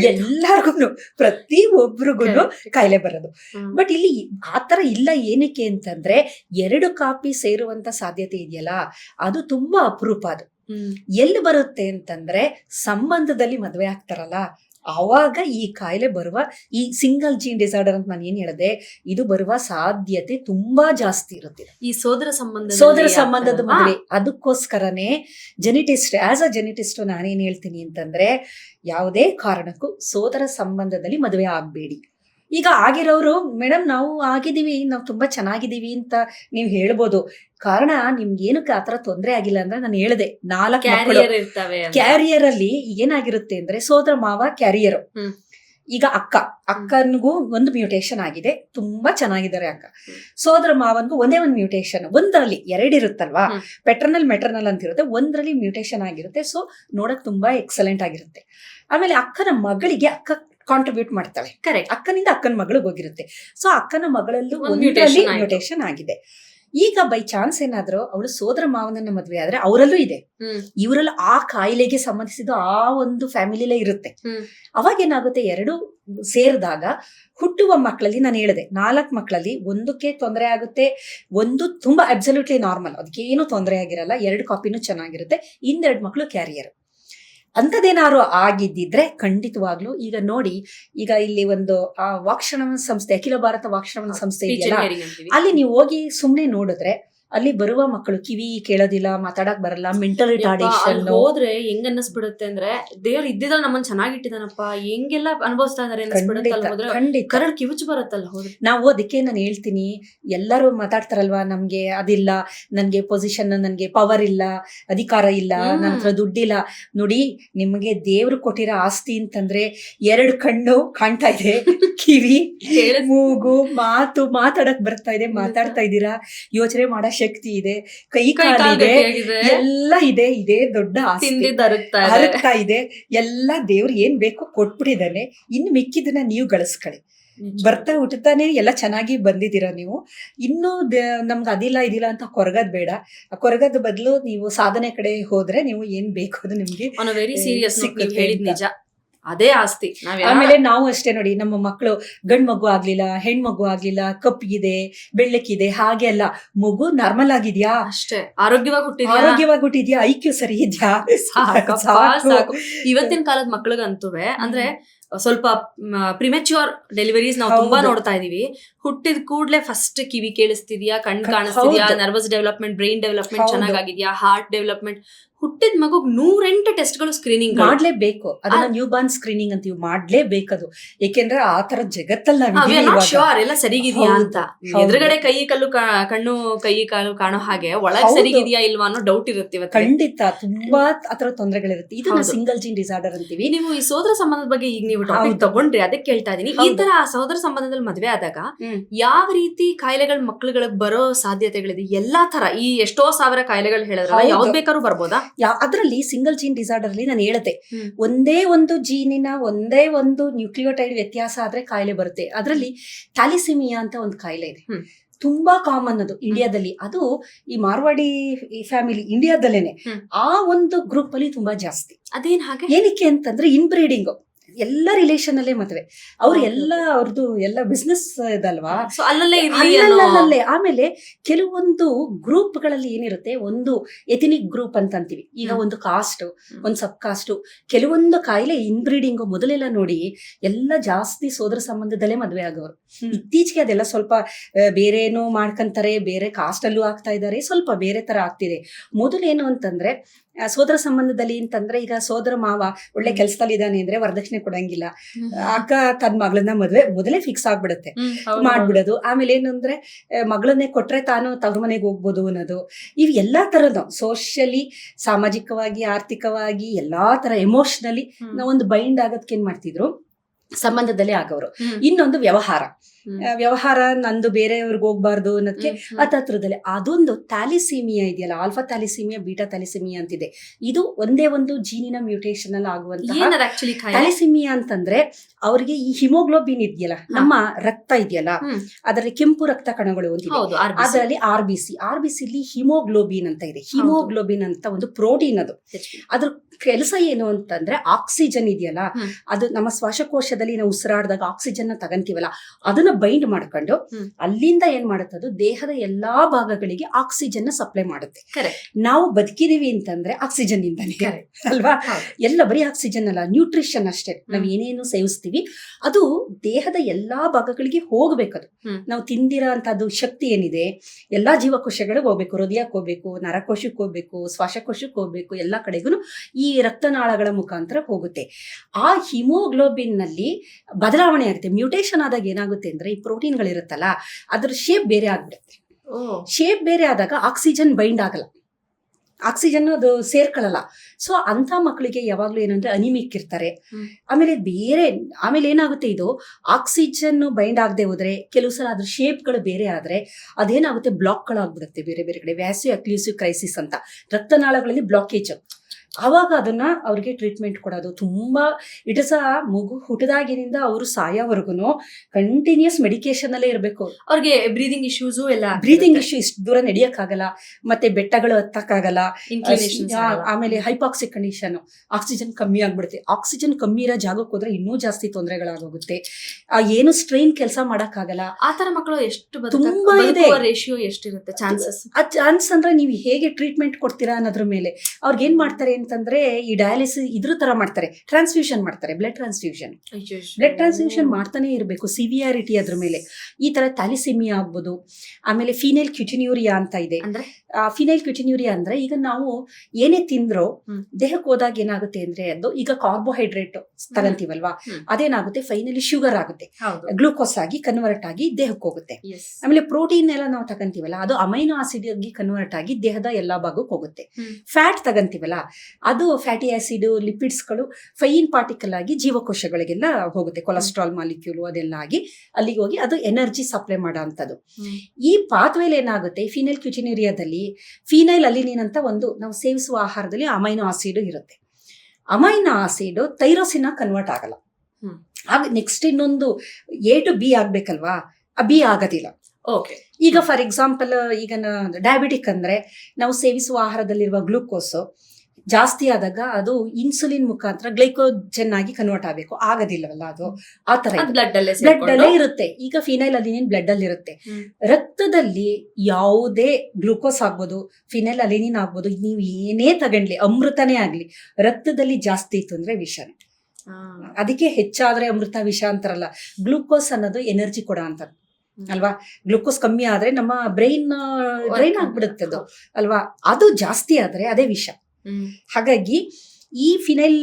ಎಲ್ಲಾರ್ಗು ಪ್ರತಿ ಒಬ್ರಿಗೂ ಕಾಯಿಲೆ ಬರೋದು. ಬಟ್ ಇಲ್ಲಿ ಆತರ ಇಲ್ಲ ಏನಕ್ಕೆ ಅಂತಂದ್ರೆ ಎರಡು ಕಾಪಿ ಸೇರುವಂತ ಸಾಧ್ಯತೆ ಇದೆಯಲ್ಲ? ಅದು ತುಂಬಾ ಅಪರೂಪ ಅದು. ಎಲ್ಲಿ ಬರುತ್ತೆ ಅಂತಂದ್ರೆ ಸಂಬಂಧದಲ್ಲಿ ಮದುವೆ ಆಗ್ತಾರಲ್ಲ? ಆವಾಗ ಈ ಕಾಯಿಲೆ ಬರುವ ಈ ಸಿಂಗಲ್ ಜೀನ್ ಡಿಸಾರ್ಡರ್ ಅಂತ ನಾನು ಏನ್ ಹೇಳಿದೆ ಇದು ಬರುವ ಸಾಧ್ಯತೆ ತುಂಬಾ ಜಾಸ್ತಿ ಇರುತ್ತೆ. ಈ ಸೋದರ ಸಂಬಂಧ ಸೋದರ ಸಂಬಂಧದ ಮದುವೆ. ಅದಕ್ಕೋಸ್ಕರನೇ ಜೆನಿಟಿಸ್ಟ್ ಆಸ್ ಅ ಜೆನಿಟಿಸ್ಟ್ ನಾನೇನ್ ಹೇಳ್ತೀನಿ ಅಂತಂದ್ರೆ ಯಾವುದೇ ಕಾರಣಕ್ಕೂ ಸೋದರ ಸಂಬಂಧದಲ್ಲಿ ಮದುವೆ ಆಗ್ಬೇಡಿ. ಈಗ ಆಗಿರೋರು ಮೇಡಮ್ ನಾವು ಆಗಿದ್ದೀವಿ ನಾವು ತುಂಬಾ ಚೆನ್ನಾಗಿದೀವಿ ಅಂತ ನೀವು ಹೇಳ್ಬೋದು. ಕಾರಣ ನಿಮ್ಗೆ ಏನಕ್ಕೆ ಆತರ ತೊಂದರೆ ಆಗಿಲ್ಲ ಅಂದ್ರೆ ನಾನು ಹೇಳ್ದೆ ನಾಲ್ಕು ಕ್ಯಾರಿಯರ್ ಅಲ್ಲಿ ಏನಾಗಿರುತ್ತೆ ಅಂದ್ರೆ ಸೋದರ ಮಾವ ಕ್ಯಾರಿಯರ್ ಈಗ ಅಕ್ಕ ಅಕ್ಕನಿಗೂ ಒಂದು ಮ್ಯೂಟೇಶನ್ ಆಗಿದೆ ತುಂಬಾ ಚೆನ್ನಾಗಿದ್ದಾರೆ ಅಕ್ಕ. ಸೋದರ ಮಾವನ್ಗೂ ಒಂದೇ ಒಂದು ಮ್ಯೂಟೇಶನ್ ಒಂದರಲ್ಲಿ ಎರಡಿರುತ್ತಲ್ವಾ ಇರುತ್ತಲ್ವಾ? ಪೆಟ್ರನಲ್ ಮೆಟ್ರನಲ್ ಅಂತ ಇರುತ್ತೆ ಒಂದರಲ್ಲಿ ಮ್ಯೂಟೇಶನ್ ಆಗಿರುತ್ತೆ ಸೊ ನೋಡಕ್ ತುಂಬಾ ಎಕ್ಸಲೆಂಟ್ ಆಗಿರುತ್ತೆ. ಆಮೇಲೆ ಅಕ್ಕನ ಮಗಳಿಗೆ ಅಕ್ಕ ಕಾಂಟ್ರಿಬ್ಯೂಟ್ ಮಾಡ್ತಾಳೆ ಕರೆಕ್ಟ್ ಅಕ್ಕನಿಂದ ಅಕ್ಕನ ಮಗಳಿಗೆ ಹೋಗಿರುತ್ತೆ. ಸೊ ಅಕ್ಕನ ಮಗಳಲ್ಲೂ ಒಂದು ಒಂದರಲ್ಲಿ ಮ್ಯೂಟೇಶನ್ ಆಗಿದೆ. ಈಗ ಬೈ ಚಾನ್ಸ್ ಏನಾದ್ರೂ ಅವಳು ಸೋದರ ಮಾವನನ್ನ ಮದ್ವೆ ಆದ್ರೆ ಅವರಲ್ಲೂ ಇದೆ. ಇವರಲ್ಲೂ ಆ ಕಾಯಿಲೆಗೆ ಸಂಬಂಧಿಸಿದ ಆ ಒಂದು ಫ್ಯಾಮಿಲಿಲೇ ಇರುತ್ತೆ. ಅವಾಗ ಏನಾಗುತ್ತೆ? ಎರಡು ಸೇರಿದಾಗ ಹುಟ್ಟುವ ಮಕ್ಕಳಲ್ಲಿ ನಾನು ಹೇಳಿದೆ ನಾಲ್ಕು ಮಕ್ಕಳಲ್ಲಿ ಒಂದಕ್ಕೆ ತೊಂದರೆ ಆಗುತ್ತೆ ಒಂದು ತುಂಬಾ ಅಬ್ಸಲ್ಯೂಟ್ಲಿ ನಾರ್ಮಲ್ ಅದಕ್ಕೆ ಏನು ತೊಂದರೆ ಆಗಿರಲ್ಲ ಎರಡು ಕಾಪಿನೂ ಚೆನ್ನಾಗಿರುತ್ತೆ ಇನ್ನೆರಡು ಮಕ್ಕಳು ಕ್ಯಾರಿಯರ್ ಅಂಥದ್ದೇನಾದ್ರು ಆಗಿದ್ದಿದ್ರೆ ಖಂಡಿತವಾಗ್ಲೂ ಈಗ ನೋಡಿ ಈಗ ಇಲ್ಲಿ ಒಂದು ಆ ವಾಕ್ಶ್ರವಣ ಸಂಸ್ಥೆ ಅಖಿಲ ಭಾರತ ವಾಕ್ಷಣ ಸಂಸ್ಥೆ ಇದೆಯಲ್ಲ ಅಲ್ಲಿ ನೀವು ಹೋಗಿ ಸುಮ್ಮನೆ ನೋಡಿದ್ರೆ ಅಲ್ಲಿ ಬರುವ ಮಕ್ಕಳು ಕಿವಿ ಕೇಳೋದಿಲ್ಲ ಮಾತಾಡಕ್ ಬರಲ್ಲ ಮೆಂಟಲ್ ರಿಟಾರ್ಡೇಷನ್ ಹೋದ್ರೆ ಹೆಂಗ್ ಅನ್ನಿಸ್ಬಿಡುತ್ತೆ ಅಂದ್ರೆ ದೇವ್ರು ಇದ್ದಿದ್ರ ನಮ್ಮನ್ ಚೆನ್ನಾಗಿಟ್ಟಿದಾನಪ್ಪ ಹೆಂಗೆಲ್ಲ ಅನುಭವಿಸ್ತಾ ಇದಾರೆ ಕರಡ್ ಕಿವುಚ್ ಬರುತ್ತಲ್ಲ ಹೋದ್ರೆ. ನಾವು ಅದಕ್ಕೆ ನಾನು ಹೇಳ್ತೀನಿ ಎಲ್ಲರೂ ಮಾತಾಡ್ತಾರಲ್ವಾ ನಮ್ಗೆ ಅದಿಲ್ಲ ನನ್ಗೆ ಪೊಸಿಷನ್ ನನ್ಗೆ ಪವರ್ ಇಲ್ಲ ಅಧಿಕಾರ ಇಲ್ಲ. ನನ್ನ ಹತ್ರ ದುಡ್ಡಿಲ್ಲ. ನೋಡಿ ನಿಮಗೆ ದೇವ್ರು ಕೊಟ್ಟಿರೋ ಆಸ್ತಿ ಅಂತಂದ್ರೆ ಎರಡು ಕಣ್ಣು ಕಾಣ್ತಾ ಇದೆ ಕಿವಿ ಮೂಗು ಮಾತು ಮಾತಾಡಕ್ ಬರ್ತಾ ಇದೆ ಮಾತಾಡ್ತಾ ಇದ್ದೀರಾ ಯೋಚನೆ ಮಾಡೋ ಶಕ್ತಿ ಇದೆ. ಕೈ ಕಾಲಿದೆ. ಎಲ್ಲ ಇದೆ ಇದೇ ದೊಡ್ಡ ಇದೆ. ಹರಗ್ತಾ ಇದೆ. ಎಲ್ಲ ದೇವ್ರು ಏನ್ ಬೇಕು ಕೊಟ್ಬಿಟ್ಟಿದ್ದಾನೆ. ಇನ್ನು ಮಿಕ್ಕಿದನ್ನ ನೀವು ಗಳಿಸ್ಕೊಳ್ಳಿ. ಬರ್ತಾ ಹುಟ್ಟುತ್ತಾನೆ ಎಲ್ಲ ಚೆನ್ನಾಗಿ ಬಂದಿದ್ದೀರಾ ನೀವು. ಇನ್ನೂ ನಮ್ಗೆ ಅದಿಲ್ಲ ಇದಿಲ್ಲ ಅಂತ ಕೊರಗದ್ ಬೇಡ. ಆ ಕೊರಗದ ಬದಲು ನೀವು ಸಾಧನೆ ಕಡೆ ಹೋದ್ರೆ ನೀವು ಏನ್ ಬೇಕು ಅದು ನಿಮ್ಗೆ ವೆರಿ ಸೀರಿಯಸ್ ಹೇಳಿದ್ ನಿಜ. ಅದೇ ಆಸ್ತಿ. ಆಮೇಲೆ ನಾವು ಅಷ್ಟೇ ನೋಡಿ ನಮ್ಮ ಮಕ್ಕಳು ಗಂಡ್ ಮಗು ಆಗ್ಲಿಲ್ಲ ಹೆಣ್ಮಗು ಆಗ್ಲಿಲ್ಲ ಕಪ್ಪಿಗಿದೆ ಬೆಳ್ಳಕ್ಕಿದೆ ಹಾಗೆ ಅಲ್ಲ. ಮಗು ನಾರ್ಮಲ್ ಆಗಿದ್ಯಾ? ಅಷ್ಟೇ. ಆರೋಗ್ಯವಾಗಿ ಹುಟ್ಟಿದ್ಯಾ? ಆರೋಗ್ಯವಾಗಿ ಹುಟ್ಟಿದ್ಯಾ? ಐಕ್ಯೂ ಸರಿ ಇದ್ಯಾ? ಸಾಕು. ಇವತ್ತಿನ ಕಾಲದ ಮಕ್ಳಿಗಂತುವೆ ಅಂದ್ರೆ ಸ್ವಲ್ಪ ಪ್ರಿಮೆಚ್ಯೂರ್ ಡೆಲಿವರೀಸ್ ನಾವು ತುಂಬಾ ನೋಡ್ತಾ ಇದೀವಿ. ಹುಟ್ಟಿದ ಕೂಡಲೇ ಫಸ್ಟ್ ಕಿವಿ ಕೇಳಿಸ್ತಿದ್ಯಾ ಕಣ್ ಕಾಣಿಸ್ತಿದ್ಯಾ. Nervous development brain development. ಚೆನ್ನಾಗಿದ್ಯಾ ಹಾರ್ಟ್ ಡೆವಲಪ್ಮೆಂಟ್ ಹುಟ್ಟಿದ ಮಗುಗ್ ನೂರೆಂಟು ಟೆಸ್ಟ್ಗಳು ಸ್ಕ್ರೀನಿಂಗ್ ಮಾಡ್ಲೇಬೇಕು. ಅದನ್ನ ನ್ಯೂ ಬಾರ್ನ್ ಸ್ಕ್ರೀನಿಂಗ್ ಅಂತೀವಿ ಮಾಡ್ಲೇಬೇಕದು. ಏಕೆಂದ್ರೆ ಆ ತರ ಜಗತ್ತಲ್ಲಿ ನಾವು. ಶೋರ್ ಎಲ್ಲ ಸರಿಗಿದೆಯಾ ಅಂತ. ಎದುರುಗಡೆ ಕೈ ಕಲ್ಲು ಕಣ್ಣು ಕೈ ಕಾಲು ಕಾಣೋ ಹಾಗೆ ಒಳಗ್ ಸರಿಗಿದೆಯಾ ಇಲ್ವಾ ಅನ್ನೋ ಡೌಟ್ ಇರುತ್ತೆ ಇವತ್ತು ಖಂಡಿತ ತುಂಬಾ ಆತರ ತೊಂದರೆಗಳಿರುತ್ತೆ. ಇದನ್ನ ಹೌದು. ಸಿಂಗಲ್ ಜೀನ್ ಡಿಸಾರ್ಡರ್ ಅಂತೀವಿ. ನೀವು ಈ ಸೋದರ ಸಂಬಂಧದ ಬಗ್ಗೆ ಈಗ ನೀವು ಟಾಪಿಕ್ ತಗೊಂಡ್ರಿ ಅದಕ್ಕೆ ಕೇಳ್ತಾ ಇದೀನಿ. ಈ. ತರ ಸೋದರ ಸಂಬಂಧದಲ್ಲಿ ಮದ್ವೆ ಆದಾಗ ಯಾವ ರೀತಿ ಕಾಯಿಲೆಗಳು ಮಕ್ಳುಗಳಿಗೆ ಬರೋ ಸಾಧ್ಯತೆಗಳಿದೆ? ಎಲ್ಲಾ ತರ ಈ ಎಷ್ಟೋ ಸಾವಿರ ಕಾಯಿಲೆಗಳು ಹೇಳಿದ್ರೆ ಯಾವ್ದ್ ಬೇಕಾದ್ರೂ ಬರ್ಬೋದಾ? ಯಾ ಅದರಲ್ಲಿ ಸಿಂಗಲ್ ಜೀನ್ ಡಿಸಾರ್ಡರ್ ಅಲ್ಲಿ ನಾನು ಹೇಳುತ್ತೆ. ಒಂದೇ ಒಂದು ಜೀನಿನ ಒಂದೇ ಒಂದು ನ್ಯೂಕ್ಲಿಯೋಟೈಡ್ ವ್ಯತ್ಯಾಸ ಆದ್ರೆ ಕಾಯಿಲೆ ಬರುತ್ತೆ. ಅದರಲ್ಲಿ ಥ್ಯಾಲಿಸಿಮಿಯಾ ಅಂತ ಒಂದು ಕಾಯಿಲೆ ಇದೆ. ತುಂಬಾ ಕಾಮನ್ ಅದು ಇಂಡಿಯಾದಲ್ಲಿ. ಅದು ಈ ಮಾರ್ವಾಡಿ ಫ್ಯಾಮಿಲಿ ಇಂಡಿಯಾದಲ್ಲೇನೆ ಆ ಒಂದು ಗ್ರೂಪ್ ಅಲ್ಲಿ ತುಂಬಾ ಜಾಸ್ತಿ. ಅದೇನ್ ಹಾಗೆ? ಏನಕ್ಕೆ ಅಂತಂದ್ರೆ ಇನ್ಬ್ರೀಡಿಂಗ್ ಎಲ್ಲ ರಿಲೇಷನ್ ಅಲ್ಲೇ ಮದುವೆ ಅವ್ರು ಎಲ್ಲ ಅವ್ರದ್ದು ಎಲ್ಲ ಬಿಸ್ನೆಸ್ ಇದಲ್ವಾ? ಅಲ್ಲಲ್ಲೇ ಆಮೇಲೆ ಕೆಲವೊಂದು ಗ್ರೂಪ್ಗಳಲ್ಲಿ ಏನಿರುತ್ತೆ ಒಂದು ಎಥಿನಿಕ್ ಗ್ರೂಪ್ ಅಂತ ಅಂತೀವಿ ಈಗ ಒಂದು ಕಾಸ್ಟ್. ಒಂದು ಸಬ್ ಕಾಸ್ಟ್ ಕೆಲವೊಂದು ಕಾಯಿಲೆ ಇನ್ಬ್ರೀಡಿಂಗ್ ಮೊದಲೆಲ್ಲ ನೋಡಿ ಎಲ್ಲ ಜಾಸ್ತಿ ಸೋದರ ಸಂಬಂಧದಲ್ಲೇ ಮದುವೆ ಆಗೋರು. ಇತ್ತೀಚೆಗೆ ಅದೆಲ್ಲ ಸ್ವಲ್ಪ ಬೇರೆನೂ ಮಾಡ್ಕೊಂತಾರೆ ಬೇರೆ ಕಾಸ್ಟ್ ಅಲ್ಲೂ ಆಗ್ತಾ ಇದ್ದಾರೆ ಸ್ವಲ್ಪ ಬೇರೆ ತರ ಆಗ್ತಿದೆ. ಮೊದಲೇನು ಅಂತಂದ್ರೆ ಸೋದರ ಸಂಬಂಧದಲ್ಲಿ ಅಂತಂದ್ರೆ ಈಗ ಸೋದರ ಮಾವ ಒಳ್ಳೆ. ಕೆಲಸದಲ್ಲಿ ಇದ್ದಾನೆ ಅಂದ್ರೆ ವರದಕ್ಷಿಣೆ ಕೊಡಂಗಿಲ್ಲ. ಅಕ್ಕ ತನ್ನ ಮಗಳನ್ನ ಮದ್ವೆ ಮೊದಲೇ ಫಿಕ್ಸ್ ಆಗ್ಬಿಡುತ್ತೆ. ಮಾಡ್ಬಿಡೋದು. ಆಮೇಲೆ ಏನಂದ್ರೆ ಮಗಳನ್ನೇ ಕೊಟ್ರೆ ತಾನು ತವ್ರ ಮನೆಗೆ ಹೋಗ್ಬೋದು ಅನ್ನೋದು. ಇವು ಎಲ್ಲಾ ತರದ ಸೋಷಿಯಲಿ ಸಾಮಾಜಿಕವಾಗಿ ಆರ್ಥಿಕವಾಗಿ ಎಲ್ಲಾ ತರ ಎಮೋಷನಲಿ. ನಾವೊಂದು ಬೈಂಡ್ ಆಗೋದಕ್ಕೆ ಏನ್ ಮಾಡ್ತಿದ್ರು? ಸಂಬಂಧದಲ್ಲೇ ಆಗೋರು ಇನ್ನೊಂದು ವ್ಯವಹಾರ. ವ್ಯವಹಾರ ನಂದು ಬೇರೆಯವ್ರಿಗೆ ಹೋಗ್ಬಾರ್ದು ಅನ್ನೋದಕ್ಕೆ. ಹತ್ತತ್ರದಲ್ಲಿ ಅದೊಂದು ಥ್ಯಾಲಿಸೀಮಿಯಾ ಇದೆಯಲ್ಲ ಆಲ್ಫಾ ಥ್ಯಾಲಿಸೀಮಿಯಾ ಬೀಟಾ ಥ್ಯಾಲಿಸೀಮಿಯಾ ಅಂತಿದೆ. ಇದು ಒಂದೇ ಒಂದು ಜೀನಿನ ಮ್ಯೂಟೇಷನ್ ಅಲ್ಲಿ ಕಾಯಿಲೆ? ಥ್ಯಾಲಿಸಿಮಿಯಾ ಅಂತಂದ್ರೆ ಅವರಿಗೆ ಈ ಹಿಮೋಗ್ಲೋಬಿನ್ ಇದೆಯಲ್ಲ ನಮ್ಮ ರಕ್ತ ಇದೆಯಲ್ಲ. ಅದರಲ್ಲಿ ಕೆಂಪು ರಕ್ತ ಕಣಗಳು ಅಂತಿದೆ RBC. ಅದರಲ್ಲಿ R B C R B C haemoglobin ಅಂತ ಇದೆ. ಹಿಮೋಗ್ಲೋಬಿನ್ ಅಂತ ಒಂದು ಪ್ರೋಟೀನ್ ಅದು. ಅದ್ರ ಕೆಲಸ ಏನು ಅಂತಂದ್ರೆ ಆಕ್ಸಿಜನ್ ಇದೆಯಲ್ಲ ಅದು ನಮ್ಮ ಶ್ವಾಸಕೋಶದಲ್ಲಿ ನಾವು ಉಸಿರಾಡಿದಾಗ ಆಕ್ಸಿಜನ್ನ ತಗಂತೀವಲ್ಲ ಅದನ್ನ ಬೈಂಡ್ ಮಾಡ್ಕೊಂಡು ಅಲ್ಲಿಂದ ಏನ್ ಮಾಡುತ್ತೆ ಅದು ದೇಹದ ಎಲ್ಲಾ ಭಾಗಗಳಿಗೆ ಆಕ್ಸಿಜನ್ನ ಸಪ್ಲೈ ಮಾಡುತ್ತೆ. ನಾವು ಬದುಕಿದೀವಿ ಅಂತಂದ್ರೆ ಆಕ್ಸಿಜನ್ ಇಂದ ಅಲ್ವಾ? ಎಲ್ಲ ಬರೀ ಆಕ್ಸಿಜನ್ ಅಲ್ಲ ನ್ಯೂಟ್ರಿಷನ್ ಅಷ್ಟೇ. ನಾವ್ ಏನೇನು ಸೇವಿಸ್ತೀವಿ ಅದು ದೇಹದ ಎಲ್ಲಾ ಭಾಗಗಳಿಗೆ ಹೋಗ್ಬೇಕದು. ನಾವು ತಿಂದಿರೋ ಅಂತದ್ದು ಶಕ್ತಿ ಏನಿದೆ? ಎಲ್ಲಾ ಜೀವಕೋಶಗಳಿಗೆ ಹೋಗ್ಬೇಕು. ಹೃದಯಕ್ಕೆ ಹೋಗ್ಬೇಕು ನರಕೋಶಕ್ಕೆ ಹೋಗ್ಬೇಕು ಶ್ವಾಸಕೋಶಕ್ಕೆ ಹೋಗ್ಬೇಕು ಎಲ್ಲಾ ಕಡೆಗೂ ಈ ರಕ್ತನಾಳಗಳ ಮುಖಾಂತರ ಹೋಗುತ್ತೆ. ಆ ಹಿಮೋಗ್ಲೋಬಿನ್ನಲ್ಲಿ ಬದಲಾವಣೆ ಆಗುತ್ತೆ. ಮ್ಯೂಟೇಷನ್ ಆದಾಗ ಏನಾಗುತ್ತೆ ಅಂದ್ರೆ ಈ ಪ್ರೋಟೀನ್ಗಳಿರುತ್ತಲ್ಲ ಅದ್ರ ಶೇಪ್ ಬೇರೆ ಆಗ್ಬಿಡುತ್ತೆ. ಶೇಪ್ ಬೇರೆ ಆದಾಗ ಆಕ್ಸಿಜನ್ ಬೈಂಡ್ ಆಗಲ್ಲ. ಆಕ್ಸಿಜನ್ ಅದು ಸೇರ್ಕೊಳ್ಳಲ್ಲ. ಸೊ ಅಂತ ಮಕ್ಕಳಿಗೆ ಯಾವಾಗಲೂ ಏನಂದ್ರೆ ಅನಿಮಿಕ್ ಇರ್ತಾರೆ ಆಮೇಲೆ ಬೇರೆ ಆಮೇಲೆ ಏನಾಗುತ್ತೆ ಇದು? ಆಕ್ಸಿಜನ್ ಬೈಂಡ್ ಆಗದೆ ಹೋದ್ರೆ ಕೆಲವು ಸಲ ಅದ್ರ ಶೇಪ್ಗಳು ಬೇರೆ ಆದ್ರೆ ಅದೇನಾಗುತ್ತೆ? ಬ್ಲಾಕ್ಗಳಾಗ್ಬಿಡುತ್ತೆ ಬೇರೆ ಬೇರೆ ಕಡೆ. ವ್ಯಾಸಿ ಅಕ್ಲೂಸಿವ್ ಕ್ರೈಸಿಸ್ ಅಂತ. ರಕ್ತನಾಳಗಳಲ್ಲಿ ಬ್ಲಾಕೇಜ್ ಆವಾಗ ಅದನ್ನ ಅವ್ರಿಗೆ ಟ್ರೀಟ್ಮೆಂಟ್ ಕೊಡೋದು. ತುಂಬಾ ಇಟ್ ಇಸ್ ಅ ಮಗು ಹುಟ್ಟದಾಗಿನಿಂದ ಅವರು ಸಾಯೋವರೆಗೂ ಕಂಟಿನ್ಯೂಸ್ ಮೆಡಿಕೇಶನ್ ಅಲ್ಲೇ ಇರಬೇಕು. ಅವ್ರಿಗೆ ಬ್ರೀದಿಂಗ್ ಇಶ್ಯೂಸು ಎಲ್ಲ ಬ್ರೀದಿಂಗ್ ಇಶ್ಯೂ ಇಷ್ಟು ದೂರ ನಡೆಯಕ್ಕಾಗಲ್ಲ. ಮತ್ತೆ ಬೆಟ್ಟಗಳು ಹತ್ತಕ್ಕಾಗಲ್ಲ. ಆಮೇಲೆ ಹೈಪಾಕ್ಸಿಕ್ ಕಂಡೀಷನ್ ಆಕ್ಸಿಜನ್ ಕಮ್ಮಿ ಆಗ್ಬಿಡುತ್ತೆ. ಆಕ್ಸಿಜನ್ ಕಮ್ಮಿ ಇರೋ ಜಾಗಕ್ಕೆ ಹೋದ್ರೆ ಇನ್ನೂ ಜಾಸ್ತಿ ತೊಂದರೆಗಳಾಗೋಗುತ್ತೆ. ಆ, ಏನು ಸ್ಟ್ರೈನ್ ಕೆಲಸ ಮಾಡೋಕ್ಕಾಗಲ್ಲ. ಆ ತರ ಮಕ್ಕಳು ಎಷ್ಟು ತುಂಬಾ ಇದೆ. ರೇಷಿಯೋ ಎಷ್ಟಿರುತ್ತೆ? ಚಾನ್ಸಸ್ ಆ ಚಾನ್ಸ್ ಅಂದ್ರೆ ನೀವು ಹೇಗೆ ಟ್ರೀಟ್ಮೆಂಟ್ ಕೊಡ್ತೀರಾ ಅನ್ನೋದ್ರ ಮೇಲೆ. ಅವ್ರಿಗೆ ಏನ್ ಮಾಡ್ತಾರೆ? ಅಂತಂದ್ರೆ ಈ ಡಯಾಲಿಸಿಸ್ ಇದ್ರ ತರ ಮಾಡ್ತಾರೆ. ಟ್ರಾನ್ಸ್ಫ್ಯೂಷನ್ ಮಾಡ್ತಾರೆ ಬ್ಲಡ್ ಟ್ರಾನ್ಸ್ಫ್ಯೂಷನ್ ಬ್ಲಡ್ ಟ್ರಾನ್ಸ್ಫ್ಯೂಷನ್ ಮಾಡ್ತಾನೆ ಇರಬೇಕು ಸಿವಿಯಾರಿಟಿ ಅದ್ರ ಮೇಲೆ. ಈ ತರ ಥ್ಯಾಲಿಸಿಮಿಯಾ ಆಗ್ಬೋದು ಆಮೇಲೆ ಫಿನೈಲ್ ಕ್ಯುಟಿನ್ಯೂರಿಯಾ ಅಂತ ಇದೆ. ಅಂದ್ರೆ? ಫಿನೈಲ್ ಕ್ಯುಟಿನ್ಯೂರಿಯಾ ಅಂದ್ರೆ ಈಗ ನಾವು ಏನೇ ತಿಂದ್ರೋ. ದೇಹಕ್ಕೆ ಹೋದಾಗ ಏನಾಗುತ್ತೆ ಅಂದ್ರೆ ಅದು ಈಗ ಕಾರ್ಬೋಹೈಡ್ರೇಟ್ ತಗಂತೀವಲ್ವಾ ಅದೇನಾಗುತ್ತೆ? ಫೈನಲಿ ಶುಗರ್ ಆಗುತ್ತೆ. ಗ್ಲೂಕೋಸ್ ಆಗಿ ಕನ್ವರ್ಟ್ ಆಗಿ ದೇಹಕ್ಕೆ ಹೋಗುತ್ತೆ. ಆಮೇಲೆ ಪ್ರೋಟೀನ್ ಎಲ್ಲ ನಾವು ತಗಂತೀವಲ್ಲ ಅದು ಅಮೈನೋ ಆಸಿಡ್ ಆಗಿ ಕನ್ವರ್ಟ್ ಆಗಿ ದೇಹದ ಎಲ್ಲಾ ಭಾಗಕ್ಕೆ ಹೋಗುತ್ತೆ. ಫ್ಯಾಟ್ ತಗಂತೀವಲ್ಲ ಅದು ಫ್ಯಾಟಿ ಆಸಿಡ್ ಲಿಪಿಡ್ಸ್ಗಳು ಫೈನ್ ಪಾರ್ಟಿಕಲ್ ಆಗಿ ಜೀವಕೋಶಗಳಿಗೆಲ್ಲ ಹೋಗುತ್ತೆ. ಕೊಲೆಸ್ಟ್ರಾಲ್ ಮಾಲಿಕ್ಯೂಲು ಅದೆಲ್ಲ ಆಗಿ ಅಲ್ಲಿಗೆ ಹೋಗಿ ಅದು ಎನರ್ಜಿ ಸಪ್ಲೈ ಮಾಡೋ ಅಂಥದ್ದು ಈ ಪಾತ್ವೇಲಿ ಏನಾಗುತ್ತೆ? ಫಿನೈಲ್ ಕ್ಯುಚಿನೇರಿಯಾದಲ್ಲಿ ಫಿನೈಲ್ ಅಂತ ಒಂದು ನಾವು ಸೇವಿಸುವ ಆಹಾರದಲ್ಲಿ ಅಮೈನೋ ಆಸಿಡ್ ಇರುತ್ತೆ. ಅಮೈನೋ ಆಸಿಡ್ ಥೈರೋಸಿನ ಕನ್ವರ್ಟ್ ಆಗಲ್ಲ. ಆಗ ನೆಕ್ಸ್ಟ್ ಇನ್ನೊಂದು ಎ ಟು ಬಿ ಆಗ್ಬೇಕಲ್ವಾ? ಆ ಬಿ ಆಗೋದಿಲ್ಲ. ಓಕೆ ಈಗ ಫಾರ್ ಎಕ್ಸಾಂಪಲ್ ಈಗ ಡಯಾಬಿಟಿಕ್ ಅಂದ್ರೆ ನಾವು ಸೇವಿಸುವ ಆಹಾರದಲ್ಲಿರುವ ಗ್ಲೂಕೋಸ್ ಜಾಸ್ತಿ ಆದಾಗ ಅದು ಇನ್ಸುಲಿನ್ ಮುಖಾಂತರ ಗ್ಲೈಕೋಜನ್ ಆಗಿ ಕನ್ವರ್ಟ್ ಆಗಬೇಕು. ಆಗೋದಿಲ್ಲವಲ್ಲ ಅದು? ಆ ತರ ಬ್ಲಡ್ ಅಲ್ಲೇ ಬ್ಲಡ್ ಅಲ್ಲೇ ಇರುತ್ತೆ. ಈಗ ಫಿನೈಲ್ ಅಲಿನಿನ್ ಬ್ಲಡ್ ಅಲ್ಲಿ ಇರುತ್ತೆ ರಕ್ತದಲ್ಲಿ ಯಾವುದೇ ಗ್ಲೂಕೋಸ್ ಆಗ್ಬೋದು ಫಿನೈಲ್ ಅಲಿನಿನ್ ಆಗ್ಬೋದು ನೀವು ಏನೇ ತಗೊಂಡ್ಲಿ ಅಮೃತನೇ ಆಗ್ಲಿ ರಕ್ತದಲ್ಲಿ ಜಾಸ್ತಿ ಇತ್ತು ಅಂದ್ರೆ ವಿಷ. ಅದಕ್ಕೆ ಹೆಚ್ಚಾದ್ರೆ ಅಮೃತ ವಿಷ ಅಂತಾರಲ್ಲ. ಗ್ಲೂಕೋಸ್ ಅನ್ನೋದು ಎನರ್ಜಿ ಕೊಡ ಅಂತ ಅಲ್ವಾ? ಗ್ಲೂಕೋಸ್ ಕಮ್ಮಿ ಆದ್ರೆ ನಮ್ಮ ಬ್ರೈನ್ ಡ್ರೈನ್ ಆಗ್ಬಿಡುತ್ತೆ ಅದು. ಅಲ್ವಾ? ಅದು ಜಾಸ್ತಿ ಆದ್ರೆ ಅದೇ ವಿಷ. ಹಾಗಾಗಿ ಈ ಫಿನೈಲ್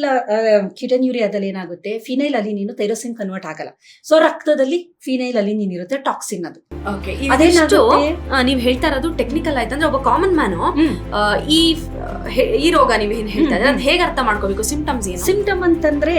ಕ್ಯೂಟನ್ಯೂರಿಯಾದಲ್ಲಿ ಏನಾಗುತ್ತೆ? ಫಿನೈಲ್ ಅಲಿನಿನ್ ತೈರೋಸಿನ್ ಕನ್ವರ್ಟ್ ಆಗಲ್ಲ. ಸೊ ರಕ್ತದಲ್ಲಿ ಫಿನೈಲ್ ಅಲಿನಿನ್ ಇರುತ್ತೆ ಟಾಕ್ಸಿನ್ ಅದು. ನೀವು ನೀವ್ ಹೇಳ್ತಾ ಇರೋದು ಟೆಕ್ನಿಕಲ್ ಆಯ್ತಂದ್ರೆ ಒಬ್ಬ ಕಾಮನ್ ಮ್ಯಾನು. ಈ ಈ ರೋಗ ನೀವು ಏನ್ ಹೇಳ್ತಾ ಇದ್ರೆ. ಹೇಗೆ ಅರ್ಥ ಮಾಡ್ಕೋಬೇಕು? ಸಿಂಪ್ಟಮ್ಸ್ ಏನು? ಸಿಂಪ್ಟಮ್ ಅಂತಂದ್ರೆ